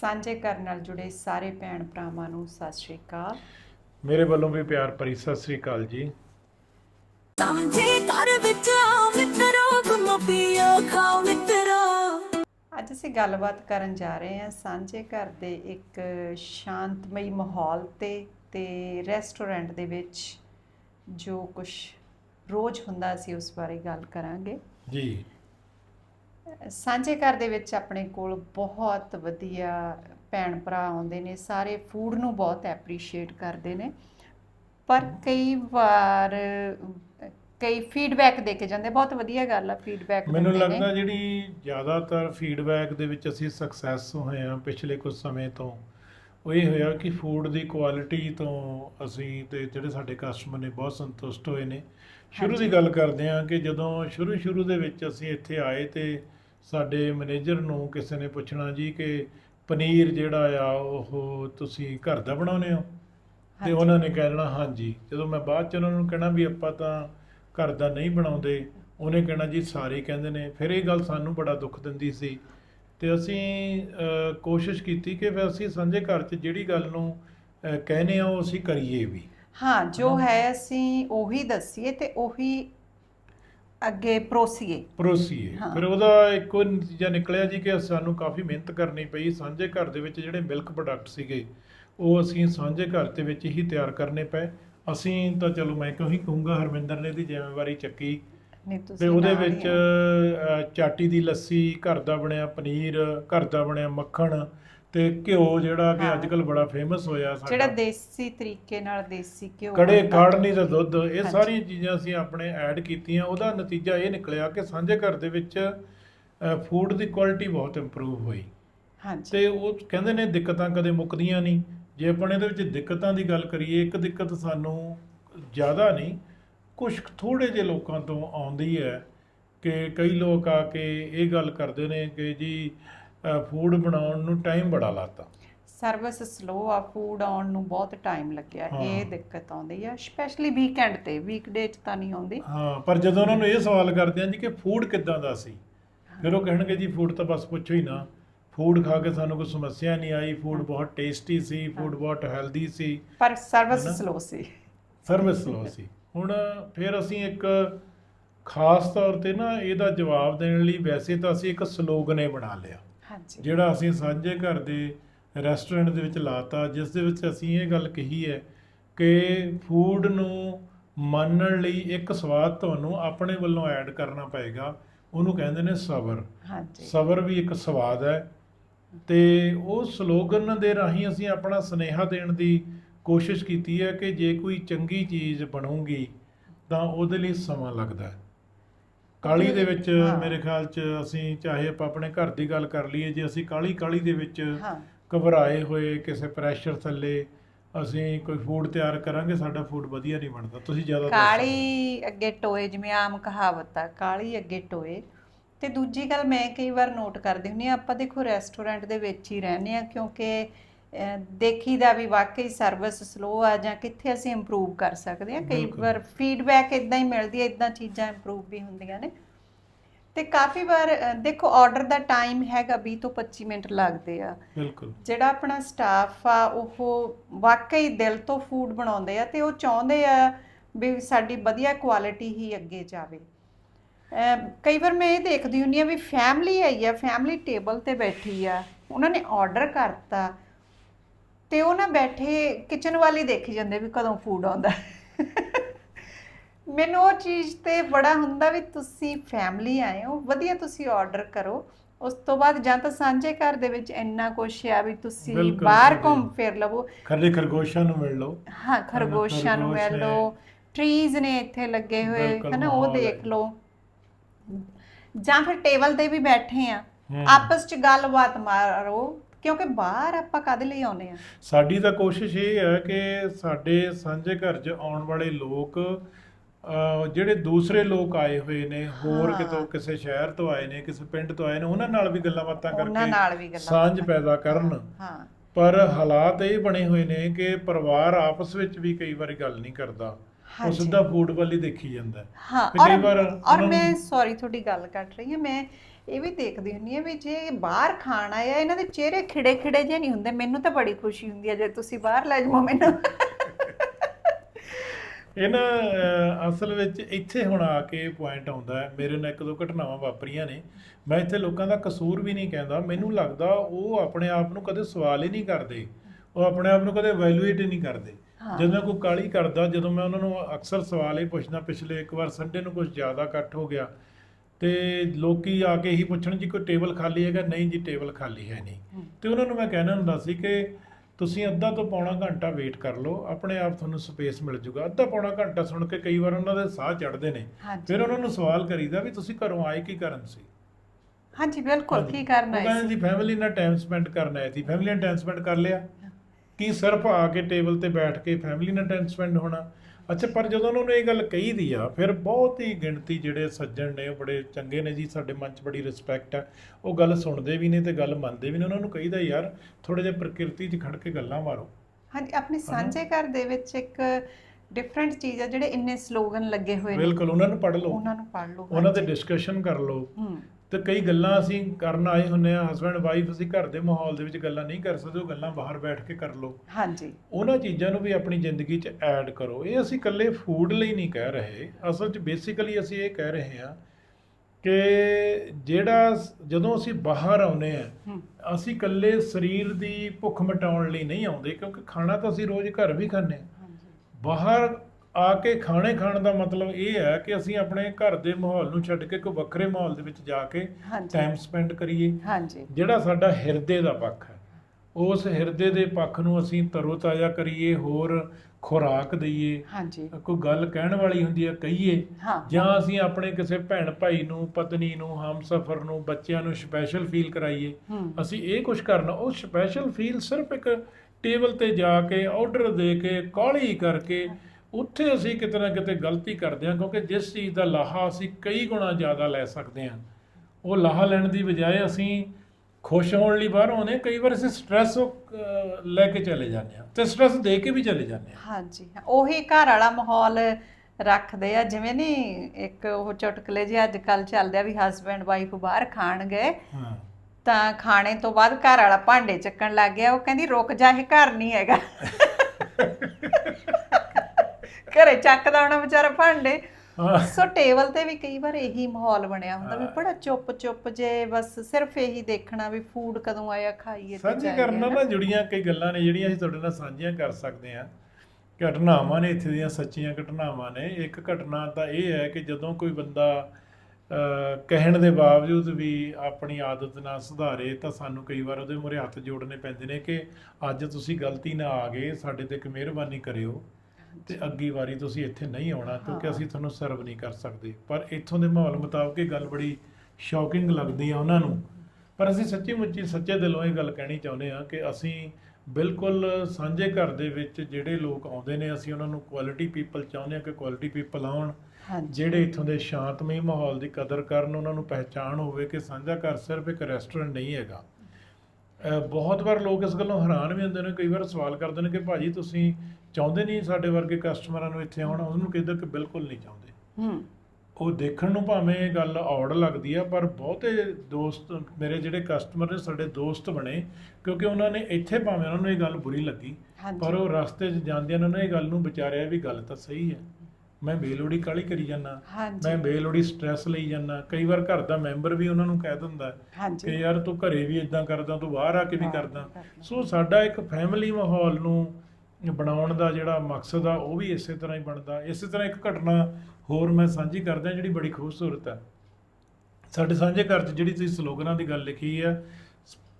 ਸਾਂਝੇ ਕਰਨ ਨਾਲ ਜੁੜੇ ਸਾਰੇ ਭੈਣ ਭਰਾਵਾਂ ਨੂੰ ਸਤਿ ਸ਼੍ਰੀ ਅਕਾਲ। ਮੇਰੇ ਵੱਲੋਂ ਵੀ ਪਿਆਰ ਭਰੀ ਸਤਿ ਸ੍ਰੀ ਅਕਾਲ ਜੀ। ਸਾਂਝੇ ਘਰ ਵਿੱਚ ਆਓ ਮਿੱਤਰੋ ਗੁੰਮੋ ਪੀਓ ਖਾਓ ਮਿੱਤਰੋ। ਅੱਜ ਅਸੀਂ ਗੱਲਬਾਤ ਕਰਨ ਜਾ ਰਹੇ ਹਾਂ ਸਾਂਝੇ ਘਰ ਦੇ ਇੱਕ ਸ਼ਾਂਤਮਈ ਮਾਹੌਲ ਤੇ ਤੇ ਰੈਸਟੋਰੈਂਟ ਦੇ ਵਿੱਚ ਜੋ ਕੁਝ ਰੋਜ਼ ਹੁੰਦਾ ਸੀ ਉਸ ਬਾਰੇ ਗੱਲ ਕਰਾਂਗੇ। ਜੀ। ਸਾਂਝੇ ਘਰ ਦੇ ਵਿੱਚ ਆਪਣੇ ਕੋਲ ਬਹੁਤ ਵਧੀਆ ਭੈਣ ਭਰਾ ਆਉਂਦੇ ਨੇ ਸਾਰੇ ਫੂਡ ਨੂੰ ਬਹੁਤ ਐਪਰੀਸ਼ੀਏਟ ਕਰਦੇ ਨੇ। ਪਰ ਕਈ ਵਾਰ ਕਈ ਫੀਡਬੈਕ ਦੇ ਕੇ ਜਾਂਦੇ ਬਹੁਤ ਵਧੀਆ ਗੱਲ ਆ ਫੀਡਬੈਕ ਮੈਨੂੰ ਲੱਗਦਾ ਜਿਹੜੀ ਜ਼ਿਆਦਾਤਰ ਫੀਡਬੈਕ ਦੇ ਵਿੱਚ ਅਸੀਂ ਸਕਸੈਸ ਹੋਏ ਹਾਂ ਪਿਛਲੇ ਕੁਝ ਸਮੇਂ ਤੋਂ ਉਹ ਇਹ ਹੋਇਆ ਕਿ ਫੂਡ ਦੀ ਕੁਆਲਿਟੀ ਤੋਂ ਅਸੀਂ ਤੇ ਜਿਹੜੇ ਸਾਡੇ ਕਸਟਮਰ ਨੇ ਬਹੁਤ ਸੰਤੁਸ਼ਟ ਹੋਏ ਨੇ। ਸ਼ੁਰੂ ਦੀ। ਗੱਲ ਕਰਦੇ ਹਾਂ ਕਿ ਜਦੋਂ ਸ਼ੁਰੂ ਸ਼ੁਰੂ ਦੇ ਵਿੱਚ ਅਸੀਂ ਇੱਥੇ ਆਏ ਤੇ ਸਾਡੇ ਮੈਨੇਜਰ ਨੂੰ ਕਿਸੇ ਨੇ ਪੁੱਛਣਾ ਜੀ ਕਿ ਪਨੀਰ ਜਿਹੜਾ ਆ ਉਹ ਤੁਸੀਂ ਘਰ ਦਾ ਬਣਾਉਂਦੇ ਹੋ? ਤੇ। ਉਹਨਾਂ ਨੇ ਕਹਿਣਾ ਹਾਂਜੀ। ਜਦੋਂ ਮੈਂ ਬਾਅਦ ਚ ਉਹਨਾਂ ਨੂੰ ਕਹਿਣਾ ਵੀ ਆਪਾਂ ਤਾਂ ਘਰ ਦਾ ਨਹੀਂ ਬਣਾਉਂਦੇ ਉਹਨੇ ਕਹਿਣਾ ਜੀ ਸਾਰੇ ਕਹਿੰਦੇ ਨੇ। ਫਿਰ ਇਹ ਗੱਲ ਸਾਨੂੰ ਬੜਾ ਦੁੱਖ ਦਿੰਦੀ ਸੀ। ਤੇ ਅਸੀਂ ਕੋਸ਼ਿਸ਼ ਕੀਤੀ ਕਿ ਫਿਰ ਅਸੀਂ ਸਾਂਝੇ ਘਰ 'ਚ ਜਿਹੜੀ ਗੱਲ ਨੂੰ ਕਹਿੰਦੇ ਆ ਉਹ ਅਸੀਂ ਕਰੀਏ ਵੀ। ਹਾਂ ਜੋ? ਹੈ ਅਸੀਂ ਉਹੀ ਦੱਸੀਏ ਤੇ ਉਹੀ ਅੱਗੇ ਪਰੋਸੀਏ। ਪਰੋਸੀਏ। ਹਾਂ। ਫਿਰ ਉਹਦਾ ਇੱਕੋ ਨਤੀਜਾ ਨਿਕਲਿਆ ਜੀ ਕਿ ਸਾਨੂੰ ਕਾਫੀ ਮਿਹਨਤ ਕਰਨੀ ਪਈ। ਸਾਂਝੇ ਘਰ ਦੇ ਵਿੱਚ ਜਿਹੜੇ ਮਿਲਕ ਪ੍ਰੋਡਕਟ ਸੀਗੇ ਉਹ ਅਸੀਂ ਸਾਂਝੇ ਘਰ ਦੇ ਵਿੱਚ ਹੀ ਤਿਆਰ ਕਰਨੇ ਪਏ। ਅਸੀਂ ਤਾਂ ਚਲੋ ਮੈਂ ਕਿਉਂ ਹੀ ਕਹੂੰਗਾ ਹਰਮਿੰਦਰ ਨੇ ਦੀ ਜ਼ਿੰਮੇਵਾਰੀ ਚੱਕੀ। ਨਹੀਂ ਤੇ ਉਹਦੇ ਨਾਲ ਹੀ ਵਿੱਚ ਆ। ਅਹ, ਚਾਟੀ ਦੀ ਲੱਸੀ ਘਰ ਦਾ ਬਣਿਆ ਪਨੀਰ ਘਰ ਦਾ ਬਣਿਆ ਮੱਖਣ ਤੇ ਘਿਓ ਜਿਹੜਾ ਕਿ। ਅੱਜ ਕੱਲ ਬੜਾ ਫੇਮਸ ਹੋਇਆ ਜਿਹੜਾ ਸਾਡਾ ਦੇਸੀ ਤਰੀਕੇ ਨਾਲ ਦੇਸੀ ਘਿਓ ਕੜੇ। ਕਾੜਨੀ ਦਾ ਦੁੱਧ ਇਹ। ਸਾਰੀਆਂ ਚੀਜ਼ਾਂ ਅਸੀਂ ਆਪਣੇ ਐਡ ਕੀਤੀਆਂ ਉਹਦਾ ਨਤੀਜਾ ਇਹ ਨਿਕਲਿਆ ਕਿ ਸਾਂਝੇ ਘਰ ਦੇ ਵਿੱਚ ਫੂਡ ਦੀ ਕੁਆਲਿਟੀ ਬਹੁਤ ਇੰਪਰੂਵ ਹੋਈ ਹਾਂਜੀ ਤੇ ਉਹ ਕਹਿੰਦੇ ਨੇ ਦਿੱਕਤਾਂ ਕਦੇ ਮੁੱਕਦੀਆਂ ਨਹੀਂ ਜੇ ਆਪਾਂ ਇਹਦੇ ਵਿੱਚ ਦਿੱਕਤਾਂ ਦੀ ਗੱਲ ਕਰੀਏ ਇੱਕ ਦਿੱਕਤ ਸਾਨੂੰ ਜ਼ਿਆਦਾ ਨਹੀਂ ਕੁਝ ਥੋੜੇ ਜਿਹੇ ਲੋਕਾਂ ਤੋਂ ਆਉਂਦੀ ਹੈ ਕਿ ਕਈ ਲੋਕ ਆ ਕੇ ਇਹ ਗੱਲ ਕਰਦੇ ਨੇ ਕਿ ਜੀ ਫੂਡ ਬਣਾਉਣ ਨੂੰ ਟਾਈਮ ਬੜਾ ਲਾਤਾ। ਸਰਵਿਸ ਸਲੋ ਆ ਫੂਡ ਆਉਣ ਨੂੰ ਬਹੁਤ ਟਾਈਮ ਲੱਗਿਆ। ਹਾਂ। ਇਹ ਦਿੱਕਤ ਆਉਂਦੀ ਆ ਸਪੈਸ਼ਲੀ ਵੀਕਐਂਡ ਤੇ ਵੀਕਡੇ 'ਚ ਤਾਂ ਨਹੀਂ ਆਉਂਦੀ। ਹਾਂ ਪਰ ਜਦੋਂ ਉਹਨਾਂ ਨੂੰ ਇਹ ਸਵਾਲ ਕਰਦੇ ਆ ਜੀ ਕਿ ਫੂਡ ਕਿੱਦਾਂ ਦਾ ਸੀ? ਫਿਰ ਉਹ ਕਹਿਣਗੇ ਜੀ ਫੂਡ ਤਾਂ ਬਸ ਪੁੱਛੋ ਹੀ ਨਾ। ਫੂਡ ਖਾ ਕੇ ਸਾਨੂੰ ਕੋਈ ਸਮੱਸਿਆ ਨਹੀਂ ਆਈ ਫੂਡ ਬਹੁਤ ਟੇਸਟੀ ਸੀ ਫੂਡ ਬਹੁਤ ਹੈਲਦੀ ਸੀ। ਪਰ ਸਰਵਿਸ? ਸਲੋ ਸੀ। ਸਰਵਿਸ ਲੋ ਸੀ। ਹੁਣ ਫਿਰ ਅਸੀਂ ਇੱਕ ਖਾਸ ਤੌਰ ਤੇ ਨਾ ਇਹਦਾ ਜਵਾਬ ਦੇਣ ਲਈ ਵੈਸੇ ਤਾਂ ਅਸੀਂ ਇੱਕ ਸਲੋਗਨ ਇਹ ਬਣਾ ਲਿਆ। ਹਾਂਜੀ। ਜਿਹੜਾ ਅਸੀਂ ਸਾਂਝੇ ਘਰ ਦੇ ਰੈਸਟੋਰੈਂਟ ਦੇ ਵਿੱਚ ਲਾਤਾ ਜਿਸ ਦੇ ਵਿੱਚ ਅਸੀਂ ਇਹ ਗੱਲ ਕਹੀ ਹੈ ਕਿ ਫੂਡ ਨੂੰ ਮੰਨਣ ਲਈ ਇੱਕ ਸਵਾਦ ਤੁਹਾਨੂੰ ਆਪਣੇ ਵੱਲੋਂ ਐਡ ਕਰਨਾ ਪਏਗਾ। ਉਹਨੂੰ ਕਹਿੰਦੇ ਨੇ ਸਬਰ। ਹਾਂਜੀ। ਸਬਰ ਵੀ ਇੱਕ ਸਵਾਦ ਹੈ ਤੇ ਉਹ ਸਲੋਗਨ ਦੇ ਰਾਹੀਂ ਅਸੀਂ ਆਪਣਾ ਸੁਨੇਹਾ ਦੇਣ ਦੀ ਕੋਸ਼ਿਸ਼ ਕੀਤੀ ਹੈ ਕਿ ਜੇ ਕੋਈ ਚੰਗੀ ਚੀਜ਼ ਬਣੂਗੀ ਤਾਂ ਉਹਦੇ ਲਈ ਸਮਾਂ ਲੱਗਦਾ ਹੈ। ਕਾਲੀ ਦੇ ਵਿੱਚ। ਮੇਰੇ ਖਿਆਲ 'ਚ ਅਸੀਂ ਚਾਹੇ ਆਪਾਂ ਆਪਣੇ ਘਰ ਦੀ ਗੱਲ ਕਰ ਲਈਏ ਜੇ ਅਸੀਂ ਕਾਲੀ ਕਾਲੀ ਦੇ ਵਿੱਚ ਘਬਰਾਏ ਹੋਏ ਕਿਸੇ ਪ੍ਰੈਸ਼ਰ ਥੱਲੇ ਅਸੀਂ ਕੋਈ ਫੂਡ ਤਿਆਰ ਕਰਾਂਗੇ ਸਾਡਾ ਫੂਡ ਵਧੀਆ ਨਹੀਂ ਬਣਦਾ ਤੁਸੀਂ ਜ਼ਿਆਦਾ। ਕਾਲੀ ਅੱਗੇ ਟੋਏ ਜਿਵੇਂ ਆਮ ਕਹਾਵਤ ਆ ਕਾਲੀ ਅੱਗੇ ਟੋਏ ਤੇ ਦੂਜੀ ਗੱਲ ਮੈਂ ਕਈ ਵਾਰ ਨੋਟ ਕਰਦੀ ਹੁੰਦੀ ਆ ਆਪਾਂ ਦੇਖੋ ਰੈਸਟੋਰੈਂਟ ਦੇ ਵਿੱਚ ਹੀ ਰਹਿੰਦੇ ਆ ਕਿਉਂਕਿ ਦੇਖੀਦਾ ਵੀ ਵਾਕਈ ਸਰਵਿਸ ਸਲੋ ਆ ਜਾਂ ਕਿੱਥੇ ਅਸੀਂ ਇੰਪਰੂਵ ਕਰ ਸਕਦੇ ਆ ਕਈ। ਵਾਰ ਫੀਡਬੈਕ ਇਦਾਂ ਹੀ ਮਿਲਦੀ ਹੈ ਇਦਾਂ ਚੀਜ਼ਾਂ ਇੰਪਰੂਵ ਵੀ ਹੁੰਦੀਆਂ ਨੇ। ਤੇ ਕਾਫੀ ਵਾਰ ਦੇਖੋ ਆਰਡਰ ਦਾ ਟਾਈਮ ਹੈਗਾ 20 ਤੋਂ 25 ਮਿੰਟ ਲੱਗਦੇ ਆ। ਬਿਲਕੁਲ। ਜਿਹੜਾ ਆਪਣਾ ਸਟਾਫ ਆ ਉਹ ਵਾਕਈ ਦਿਲ ਤੋਂ ਫੂਡ ਬਣਾਉਂਦੇ ਆ ਤੇ ਉਹ ਚਾਹੁੰਦੇ ਆ ਵੀ ਸਾਡੀ ਵਧੀਆ ਕੁਆਲਿਟੀ ਹੀ ਅੱਗੇ ਜਾਵੇ। ਕਈ ਵਾਰ ਮੈਂ ਇਹ ਦੇਖਦੀ ਹੁੰਦੀ ਆ ਵੀ ਫੈਮਿਲੀ ਆਈ ਆ ਫੈਮਿਲੀ ਟੇਬਲ ਤੇ ਬੈਠੀ ਆ ਉਹਨਾਂ ਨੇ ਆਰਡਰ ਕਰਤਾ ਤੇ ਉਹ ਨਾ ਬੈਠੇ ਕਿਚਨ ਵਾਲੀ ਦੇਖੀ ਜਾਂਦੇ ਵੀ ਕਦੋਂ ਫੂਡ ਆਉਂਦਾ ਮੈਨੂੰ ਉਹ ਚੀਜ਼ ਤੇ ਬੜਾ ਹੁੰਦਾ ਵੀ ਤੁਸੀਂ ਫੈਮਿਲੀ ਆਏ ਹੋ ਵਧੀਆ ਤੁਸੀਂ ਆਰਡਰ ਕਰੋ ਉਸ ਤੋਂ ਬਾਅਦ ਜਾਂ ਤਾਂ ਸਾਂਝੇ ਘਰ ਦੇ ਵਿੱਚ ਇੰਨਾ ਕੁਛ ਆ ਵੀ ਤੁਸੀਂ ਬਿਲਕੁਲ ਬਾਹਰ ਘੁੰਮ। ਫਿਰ ਲਵੋ ਖਰਲੇ ਖਰਗੋਸ਼ਾਂ ਨੂੰ ਮਿਲ ਲਓ ਹਾਂ ਖਰਗੋਸ਼ਾਂ ਨੂੰ ਖਰਗੋਸ਼ ਮਿਲ ਹੈ। ਲਓ ਟਰੀਜ਼ ਨੇ ਇੱਥੇ ਲੱਗੇ ਹੋਏ ਬਿਲਕੁਲ ਹਨਾ ਉਹ ਮਾਹੌਲ ਹੈ। ਦੇਖ ਲਓ ਜਾਂ ਫਿਰ ਟੇਬਲ ਤੇ ਵੀ ਬੈਠੇ ਆ ਹਮ। ਆਪਸ ਚ ਗੱਲਬਾਤ ਮਾਰੋ ਕਿਉਂਕਿ ਬਾਹਰ ਆਪਾਂ ਕਦ ਲਈ ਆਉਨੇ ਆ ਸਾਡੀ ਤਾਂ ਕੋਸ਼ਿਸ਼ ਇਹ ਹੈ ਕਿ ਸਾਡੇ ਸਾਂਝੇ ਘਰ 'ਚ ਆਉਣ ਵਾਲੇ ਲੋਕ ਅਹ, ਜਿਹੜੇ ਦੂਸਰੇ ਲੋਕ ਆਏ ਹੋਏ ਨੇ ਹੋਰ ਹਾਂ। ਕਿਤੋਂ ਕਿਸੇ ਸ਼ਹਿਰ ਤੋਂ ਆਏ ਨੇ ਕਿਸੇ ਪਿੰਡ ਤੋਂ ਆਏ ਨੇ ਉਹਨਾਂ ਨਾਲ ਵੀ ਗੱਲਾਂ ਬਾਤਾਂ ਉਹਨਾਂ ਨਾਲ ਵੀ ਕਰਕੇ ਗੱਲਾਂ ਸਾਂਝ ਬਾਤਾਂ ਪੈਦਾ ਕਰਨ ਹਾਂ ਪਰ ਹਾਲਾਤ ਇਹ ਬਣੇ ਹੋਏ ਨੇ ਕਿ ਪਰਿਵਾਰ ਆਪਸ ਵਿੱਚ ਵੀ ਕਈ ਵਾਰੀ ਗੱਲ ਨਹੀਂ ਕਰਦਾ ਉਹ ਹਾਂਜੀ। ਸਿੱਧਾ ਫੂਡ ਵੱਲ ਹੀ ਦੇਖੀ ਜਾਂਦਾ ਹੈ। ਹਾਂ ਤੇ ਕਈ ਔਰ ਵਾਰ ਔਰ ਉਹਨਾਂ ਮੈਂ ਸੌਰੀ ਤੁਹਾਡੀ ਗੱਲ ਕੱਟ ਰਹੀ ਹਾਂ ਮੈਂ ਇਹ ਵੀ ਦੇਖਦੀ ਹੁੰਨੀ ਆ ਵੀ ਜੇ ਇਹ ਬਾਹਰ ਖਾਣ ਆਏ ਆ ਇਹਨਾਂ ਦੇ ਚਿਹਰੇ ਖਿੜੇ ਖਿੜੇ ਜਿਹੇ ਨਹੀਂ ਹੁੰਦੇ। ਮੈਨੂੰ ਤਾਂ ਬੜੀ ਖੁਸ਼ੀ ਹੁੰਦੀ ਹੈ ਜੇ ਤੁਸੀਂ ਬਾਹਰ ਲੈ ਜਾਓ ਮੈਨੂੰ। ਇਹ ਨਾ ਅਹ, ਅਸਲ ਵਿੱਚ ਇੱਥੇ ਹੁਣ ਆ ਕੇ ਪੁਆਇੰਟ ਆਉਂਦਾ ਹੈ। ਮੇਰੇ ਨਾਲ ਇੱਕ ਦੋ ਘਟਨਾਵਾਂ ਵਾਪਰੀਆਂ ਨੇ। ਮੈਂ ਇੱਥੇ ਲੋਕਾਂ ਦਾ ਕਸੂਰ ਵੀ ਨਹੀਂ ਕਹਿੰਦਾ। ਮੈਨੂੰ ਲੱਗਦਾ ਉਹ ਆਪਣੇ ਆਪ ਨੂੰ ਕਦੇ ਸਵਾਲ ਹੀ ਨਹੀਂ ਕਰਦੇ। ਉਹ ਆਪਣੇ ਆਪ ਨੂੰ ਕਦੇ ਵੈਲਿਊਏਟ ਹੀ ਨਹੀਂ ਕਰਦੇ। ਜਦੋਂ ਕੋਈ ਕਾਲੀ ਕਰਦਾ ਜਦੋਂ ਮੈਂ ਉਹਨਾਂ ਨੂੰ ਅਕਸਰ ਸਵਾਲ ਹੀ ਪੁੱਛਦਾ ਪਿਛਲੇ ਇੱਕ ਵਾਰ ਸੰਡੇ ਨੂੰ ਕੁਝ ਜ਼ਿਆਦਾ ਇਕੱਠ ਹੋ ਗਿਆ। ਤੇ ਲੋਕੀ ਆ ਕੇ ਹੀ ਪੁੱਛਣ ਜੀ ਕੋਈ ਟੇਬਲ ਖਾਲੀ ਹੈਗਾ? ਨਹੀਂ ਜੀ ਟੇਬਲ ਖਾਲੀ ਹੈ ਨਹੀਂ। ਤੇ ਉਹਨਾਂ ਨੂੰ ਮੈਂ ਕਹਿਣਾ ਹੁੰਦਾ ਸੀ ਕਿ ਤੁਸੀਂ ਅੱਧਾ ਤੋਂ ਪੌਣਾ ਘੰਟਾ ਵੇਟ ਕਰ ਲਓ ਆਪਣੇ ਆਪ ਤੁਹਾਨੂੰ ਸਪੇਸ ਮਿਲ ਜੂਗਾ। ਅੱਧਾ ਪੌਣਾ ਘੰਟਾ ਸੁਣ ਕੇ ਕਈ ਵਾਰ ਉਹਨਾਂ ਦੇ ਸਾਹ ਚੜਦੇ ਨੇ। ਫਿਰ ਉਹਨਾਂ ਨੂੰ ਸਵਾਲ ਕਰੀਦਾ ਵੀ ਤੁਸੀਂ ਘਰੋਂ ਆਏ ਕੀ ਕਰਨ ਸੀ? ਹਾਂਜੀ ਬਿਲਕੁਲ। ਕੀ ਕਰਨਾ ਹੈ ਕਹਿੰਦੇ ਜੀ ਫੈਮਿਲੀ ਨਾਲ ਟਾਈਮ ਸਪੈਂਡ ਕਰਨਾ ਹੈ ਸੀ ਫੈਮਿਲੀ ਨਾਲ ਟਾਈਮ ਸਪੈਂਡ ਕਰ ਲਿਆ। ਕੀ ਸਿਰਫ ਆ ਕੇ ਟੇਬਲ ਤੇ ਬੈਠ ਕੇ ਫੈਮਿਲੀ ਨਾਲ ਟਾਈਮ ਸਪੈਂਡ ਹੋਣਾ? ਅੱਛਾ ਪਰ ਜਦੋਂ ਉਹਨਾਂ ਨੂੰ ਇਹ ਗੱਲ ਕਹੀ ਦੀ ਆ ਫਿਰ ਬਹੁਤ ਹੀ ਗਿਣਤੀ ਜਿਹੜੇ ਸੱਜਣ ਨੇ ਉਹ ਬੜੇ ਚੰਗੇ ਨੇ ਜੀ ਸਾਡੇ ਮਨ 'ਚ ਬੜੀ ਰਿਸਪੈਕਟ ਆ। ਉਹ ਗੱਲ ਸੁਣਦੇ ਵੀ ਨੇ ਤੇ ਗੱਲ ਮੰਨਦੇ ਵੀ ਨੇ ਉਹਨਾਂ ਨੂੰ ਕਹੀਦਾ ਯਾਰ ਥੋੜੇ ਜਿਹਾ ਪ੍ਰਕਿਰਤੀ 'ਚ ਖੜ ਕੇ ਗੱਲਾਂ ਮਾਰੋ। ਹਾਂਜੀ ਆਪਣੇ ਸਾਂਝੇ ਘਰ ਦੇ ਵਿੱਚ ਇੱਕ ਡਿਫਰੈਂਟ ਚੀਜ਼ ਆ ਜਿਹੜੇ ਇੰਨੇ ਸਲੋਗਨ ਲੱਗੇ ਹੋਏ ਨੇ। ਬਿਲਕੁਲ ਉਹਨਾਂ ਨੂੰ ਪੜ੍ਹ ਲਓ। ਉਹਨਾਂ ਨੂੰ ਪੜ੍ਹ ਲਓ ਉਹਨਾਂ ਤੇ। ਡਿਸਕਸ਼ਨ ਕਰ ਲਓ। ਹੂੰ। ਤੇ ਕਈ ਗੱਲਾਂ ਅਸੀਂ ਕਰਨ ਆਏ ਹੁੰਨੇ ਆ ਹਸਬੰਡ ਵਾਈਫ ਅਸੀਂ ਘਰ ਦੇ ਮਾਹੌਲ ਦੇ ਵਿੱਚ ਗੱਲਾਂ ਨਹੀਂ ਕਰ ਸਕਦੇ ਉਹ ਗੱਲਾਂ ਬਾਹਰ ਬੈਠ ਕੇ ਕਰ ਲਓ। ਹਾਂਜੀ। ਉਹਨਾਂ ਚੀਜ਼ਾਂ ਨੂੰ ਵੀ ਆਪਣੀ ਜ਼ਿੰਦਗੀ 'ਚ ਐਡ ਕਰੋ। ਇਹ ਅਸੀਂ ਇਕੱਲੇ ਫੂਡ ਲਈ ਨਹੀਂ ਕਹਿ ਰਹੇ। ਅਸਲ 'ਚ ਬੇਸਿਕਲੀ ਅਸੀਂ ਇਹ ਕਹਿ ਰਹੇ ਹਾਂ ਕਿ ਜਿਹੜਾ ਜਦੋਂ ਅਸੀਂ ਬਾਹਰ ਆਉਨੇ ਆ ਅਸੀਂ ਇਕੱਲੇ ਸਰੀਰ ਦੀ ਭੁੱਖ ਮਿਟਾਉਣ ਲਈ ਨਹੀਂ ਆਉਂਦੇ ਕਿਉਂਕਿ ਖਾਣਾ ਤਾਂ ਅਸੀਂ ਰੋਜ਼ ਘਰ ਵੀ ਖਾਂਦੇ ਹਾਂ। ਹਾਂਜੀ। ਬਾਹਰ ਆ ਕੇ ਖਾਣੇ ਖਾਣ ਦਾ ਮਤਲਬ ਇਹ ਹੈ ਕਿ ਅਸੀਂ ਆਪਣੇ ਘਰ ਦੇ ਮਾਹੌਲ ਨੂੰ ਛੱਡ ਕੇ ਕੋਈ ਵੱਖਰੇ ਮਾਹੌਲ ਦੇ ਵਿੱਚ ਜਾ ਕੇ ਟਾਈਮ ਸਪੈਂਡ ਕਰੀਏ। ਹਾਂਜੀ। ਜਿਹੜਾ ਸਾਡਾ ਹਿਰਦੇ ਦਾ ਪੱਖ ਹੈ ਉਸ ਹਿਰਦੇ ਦੇ ਪੱਖ ਨੂੰ ਅਸੀਂ ਤਰੋਤਾਜ਼ਾ ਕਰੀਏ ਹੋਰ ਖੁਰਾਕ ਦਈਏ। ਹਾਂਜੀ। ਕੋਈ ਗੱਲ ਕਹਿਣ ਵਾਲੀ ਹੁੰਦੀ ਹੈ ਕਹੀਏ। ਜਾਂ ਅਸੀਂ ਆਪਣੇ ਕਿਸੇ ਭੈਣ ਭਾਈ ਨੂੰ ਪਤਨੀ ਨੂੰ ਹਮਸਫਰ ਨੂੰ ਬੱਚਿਆਂ ਨੂੰ ਸਪੈਸ਼ਲ ਫੀਲ ਕਰਾਈਏ। ਅਸੀਂ ਇਹ ਕੁਝ ਕਰਨਾ ਉਹ ਸਪੈਸ਼ਲ ਫੀਲ ਸਿਰਫ ਇੱਕ ਟੇਬਲ ਤੇ ਜਾ ਕੇ ਆਰਡਰ ਦੇ ਕੇ ਕਾਹਲੀ ਕਰਕੇ ਉੱਥੇ ਅਸੀਂ ਕਿਤੇ ਨਾ ਕਿਤੇ ਗਲਤੀ ਕਰਦੇ ਹਾਂ ਕਿਉਂਕਿ ਜਿਸ ਚੀਜ਼ ਦਾ ਲਾਹਾ ਅਸੀਂ ਕਈ ਗੁਣਾ ਜ਼ਿਆਦਾ ਲੈ ਸਕਦੇ ਹਾਂ। ਉਹ ਲਾਹਾ ਲੈਣ ਦੀ ਬਜਾਏ ਅਸੀਂ ਖੁਸ਼ ਹੋਣ ਲਈ ਬਾਹਰ ਆਉਂਦੇ। ਕਈ ਵਾਰ ਅਸੀਂ ਸਟ੍ਰੈਸ ਲੈ ਕੇ ਚਲੇ ਜਾਂਦੇ ਹਾਂ ਤੇ ਸਟ੍ਰੈਸ ਦੇ ਕੇ ਵੀ ਚਲੇ ਜਾਂਦੇ ਹਾਂ। ਹਾਂਜੀ ਉਹੀ ਘਰ ਵਾਲਾ ਮਾਹੌਲ ਰੱਖਦੇ ਆ ਜਿਵੇਂ ਨਹੀਂ ਇੱਕ ਉਹ ਚੁਟਕਲੇ ਜਿਹੇ ਅੱਜ ਕੱਲ ਚੱਲਦੇ ਆ ਵੀ ਹਸਬੈਂਡ ਵਾਈਫ ਬਾਹਰ ਖਾਣ ਗਏ ਹਾਂ। ਤਾਂ ਖਾਣੇ ਤੋਂ ਬਾਅਦ ਘਰ ਵਾਲਾ ਭਾਂਡੇ ਚੱਕਣ ਲੱਗ ਗਿਆ ਉਹ ਕਹਿੰਦੀ ਰੁਕ ਜਾ ਇਹ ਘਰ ਨਹੀਂ ਹੈਗਾ। ਘਰੇ ਚੱਕਦਾ ਹੋਣਾ ਵਿਚਾਰਾ ਭਾਂਡੇ। ਸੋ ਟੇਬਲ ਤੇ ਵੀ ਕਈ ਵਾਰ ਇਹੀ ਮਾਹੌਲ ਬਣਿਆ ਹੁੰਦਾ ਵੀ ਬੜਾ ਚੁੱਪ ਚੁੱਪ ਜੇ ਬਸ ਸਿਰਫ ਇਹੀ ਦੇਖਣਾ ਵੀ ਫੂਡ ਕਦੋਂ ਆਇਆ ਖਾਈਏ ਤੇ ਸਾਂਝੀ ਕਰਨ ਨਾਲ। ਨਾ ਜੁੜੀਆਂ ਕਈ ਗੱਲਾਂ ਨੇ ਜਿਹੜੀਆਂ ਅਸੀਂ ਤੁਹਾਡੇ ਨਾਲ ਸਾਂਝੀਆਂ ਕਰ ਸਕਦੇ ਹਾਂ। ਘਟਨਾਵਾਂ ਨੇ ਇੱਥੇ ਦੀਆਂ ਸੱਚੀਆਂ ਘਟਨਾਵਾਂ ਨੇ। ਇੱਕ ਘਟਨਾ ਤਾਂ ਇਹ ਹੈ ਕਿ ਜਦੋਂ ਕੋਈ ਬੰਦਾ ਕਹਿਣ ਦੇ ਬਾਵਜੂਦ ਵੀ ਆਪਣੀ ਆਦਤ ਨਾ ਸੁਧਾਰੇ ਤਾਂ ਸਾਨੂੰ ਕਈ ਵਾਰ ਉਹਦੇ ਮੂਹਰੇ ਹੱਥ ਜੋੜਨੇ ਪੈਂਦੇ ਨੇ ਕਿ ਅੱਜ ਤੁਸੀਂ ਗਲਤੀ ਨਾਲ ਆ ਗਏ ਸਾਡੇ ਤੇ ਇੱਕ ਮਿਹਰਬਾਨੀ ਕਰਿਓ। ਤੇ ਅੱਗੀ ਵਾਰੀ ਤੁਸੀਂ ਇੱਥੇ ਨਹੀਂ ਆਉਣਾ ਕਿਉਂਕਿ। ਅਸੀਂ ਤੁਹਾਨੂੰ ਸਰਵ ਨਹੀਂ ਕਰ ਸਕਦੇ। ਪਰ ਇੱਥੋਂ ਦੇ ਮਾਹੌਲ ਮੁਤਾਬਕ ਇਹ ਗੱਲ ਬੜੀ ਸ਼ੌਕਿੰਗ ਲੱਗਦੀ ਆ ਉਹਨਾਂ ਨੂੰ। ਪਰ ਅਸੀਂ ਸੱਚੀ ਮੁੱਚੀ ਸੱਚੇ ਦਿਲੋਂ ਇਹ ਗੱਲ ਕਹਿਣੀ ਚਾਹੁੰਦੇ ਆ ਕਿ ਅਸੀਂ ਬਿਲਕੁਲ ਸਾਂਝੇ ਘਰ ਦੇ ਵਿੱਚ ਜਿਹੜੇ ਲੋਕ ਆਉਂਦੇ ਨੇ ਅਸੀਂ ਉਹਨਾਂ ਨੂੰ ਕੁਆਲਿਟੀ ਪੀਪਲ ਚਾਹੁੰਦੇ ਆ ਕਿ ਕੁਆਲਿਟੀ ਪੀਪਲ ਆਉਣ। ਜਿਹੜੇ ਇੱਥੋਂ ਦੇ ਸ਼ਾਂਤਮਈ ਮਾਹੌਲ ਦੀ ਕਦਰ ਕਰਨ ਉਹਨਾਂ ਨੂੰ ਪਹਿਚਾਣ ਹੋਵੇ ਕਿ ਸਾਂਝਾ ਘਰ ਸਿਰਫ ਇੱਕ ਰੈਸਟੋਰੈਂਟ ਨਹੀਂ ਹੈਗਾ। ਬਹੁਤ ਵਾਰ ਲੋਕ ਇਸ ਗੱਲੋਂ ਹੈਰਾਨ ਵੀ ਹੁੰਦੇ ਨੇ ਕਈ ਵਾਰ ਸਵਾਲ ਕਰਦੇ ਨੇ ਕਿ ਭਾਜੀ ਤੁਸੀਂ ਚਾਹੁੰਦੇ ਨਹੀਂ ਸਾਡੇ ਵਰਗੇ ਕਸਟਮਰਾਂ ਨੂੰ ਇੱਥੇ ਆਉਣਾ ਉਹਨੂੰ ਕਹਿੰਦਾ ਕਿ ਬਿਲਕੁਲ ਨਹੀਂ ਚਾਹੁੰਦੇ। ਹੂੰ। ਉਹ ਦੇਖਣ ਨੂੰ ਭਾਵੇਂ ਇਹ ਗੱਲ ਔੜ ਲੱਗਦੀ ਆ ਪਰ ਬਹੁਤੇ ਦੋਸਤ ਮੇਰੇ ਜਿਹੜੇ ਕਸਟਮਰ ਨੇ ਸਾਡੇ ਦੋਸਤ ਬਣੇ ਕਿਉਂਕਿ ਉਹਨਾਂ ਨੇ ਇੱਥੇ ਭਾਵੇਂ ਉਹਨਾਂ ਨੂੰ ਇਹ ਗੱਲ ਬੁਰੀ ਲੱਗੀ ਪਰ ਉਹ ਰਸਤੇ 'ਚ ਜਾਂਦਿਆਂ ਉਹਨਾਂ ਨੇ ਇਹ ਗੱਲ ਨੂੰ ਵਿਚਾਰਿਆ ਵੀ ਗੱਲ ਤਾਂ ਸਹੀ ਹੈ ਮੈਂ ਬੇਲੋੜੀ ਕਾਲੀ ਕਰੀ ਜਾਂਦਾ? ਮੈਂ ਬੇਲੋੜੀ ਸਟ੍ਰੈਸ ਲਈ ਜਾਂਦਾ? ਕਈ ਵਾਰ ਘਰ ਦਾ ਮੈਂਬਰ ਵੀ ਉਹਨਾਂ ਨੂੰ ਕਹਿ ਦਿੰਦਾ ਕਿ ਯਾਰ ਤੂੰ ਘਰੇ ਵੀ ਇਦਾਂ ਕਰਦਾ ਤੂੰ ਬਾਹਰ ਆ ਕੇ ਵੀ ਕਰਦਾ। ਸੋ ਸਾਡਾ ਇੱਕ ਫੈਮਿਲੀ ਮਾਹੌਲ ਨੂੰ ਬਣਾਉਣ ਦਾ ਜਿਹੜਾ ਮਕਸਦ ਆ ਉਹ ਵੀ ਇਸੇ ਤਰ੍ਹਾਂ ਹੀ ਬਣਦਾ। ਇਸੇ ਤਰ੍ਹਾਂ ਇੱਕ ਘਟਨਾ ਹੋਰ ਮੈਂ ਸਾਂਝੀ ਕਰਦਾ ਜਿਹੜੀ ਬੜੀ ਖੂਬਸੂਰਤ ਹੈ ਸਾਡੇ ਸਾਂਝੇ ਘਰ 'ਚ ਜਿਹੜੀ ਤੁਸੀਂ ਸਲੋਗਨਾਂ ਦੀ ਗੱਲ ਲਿਖੀ ਹੈ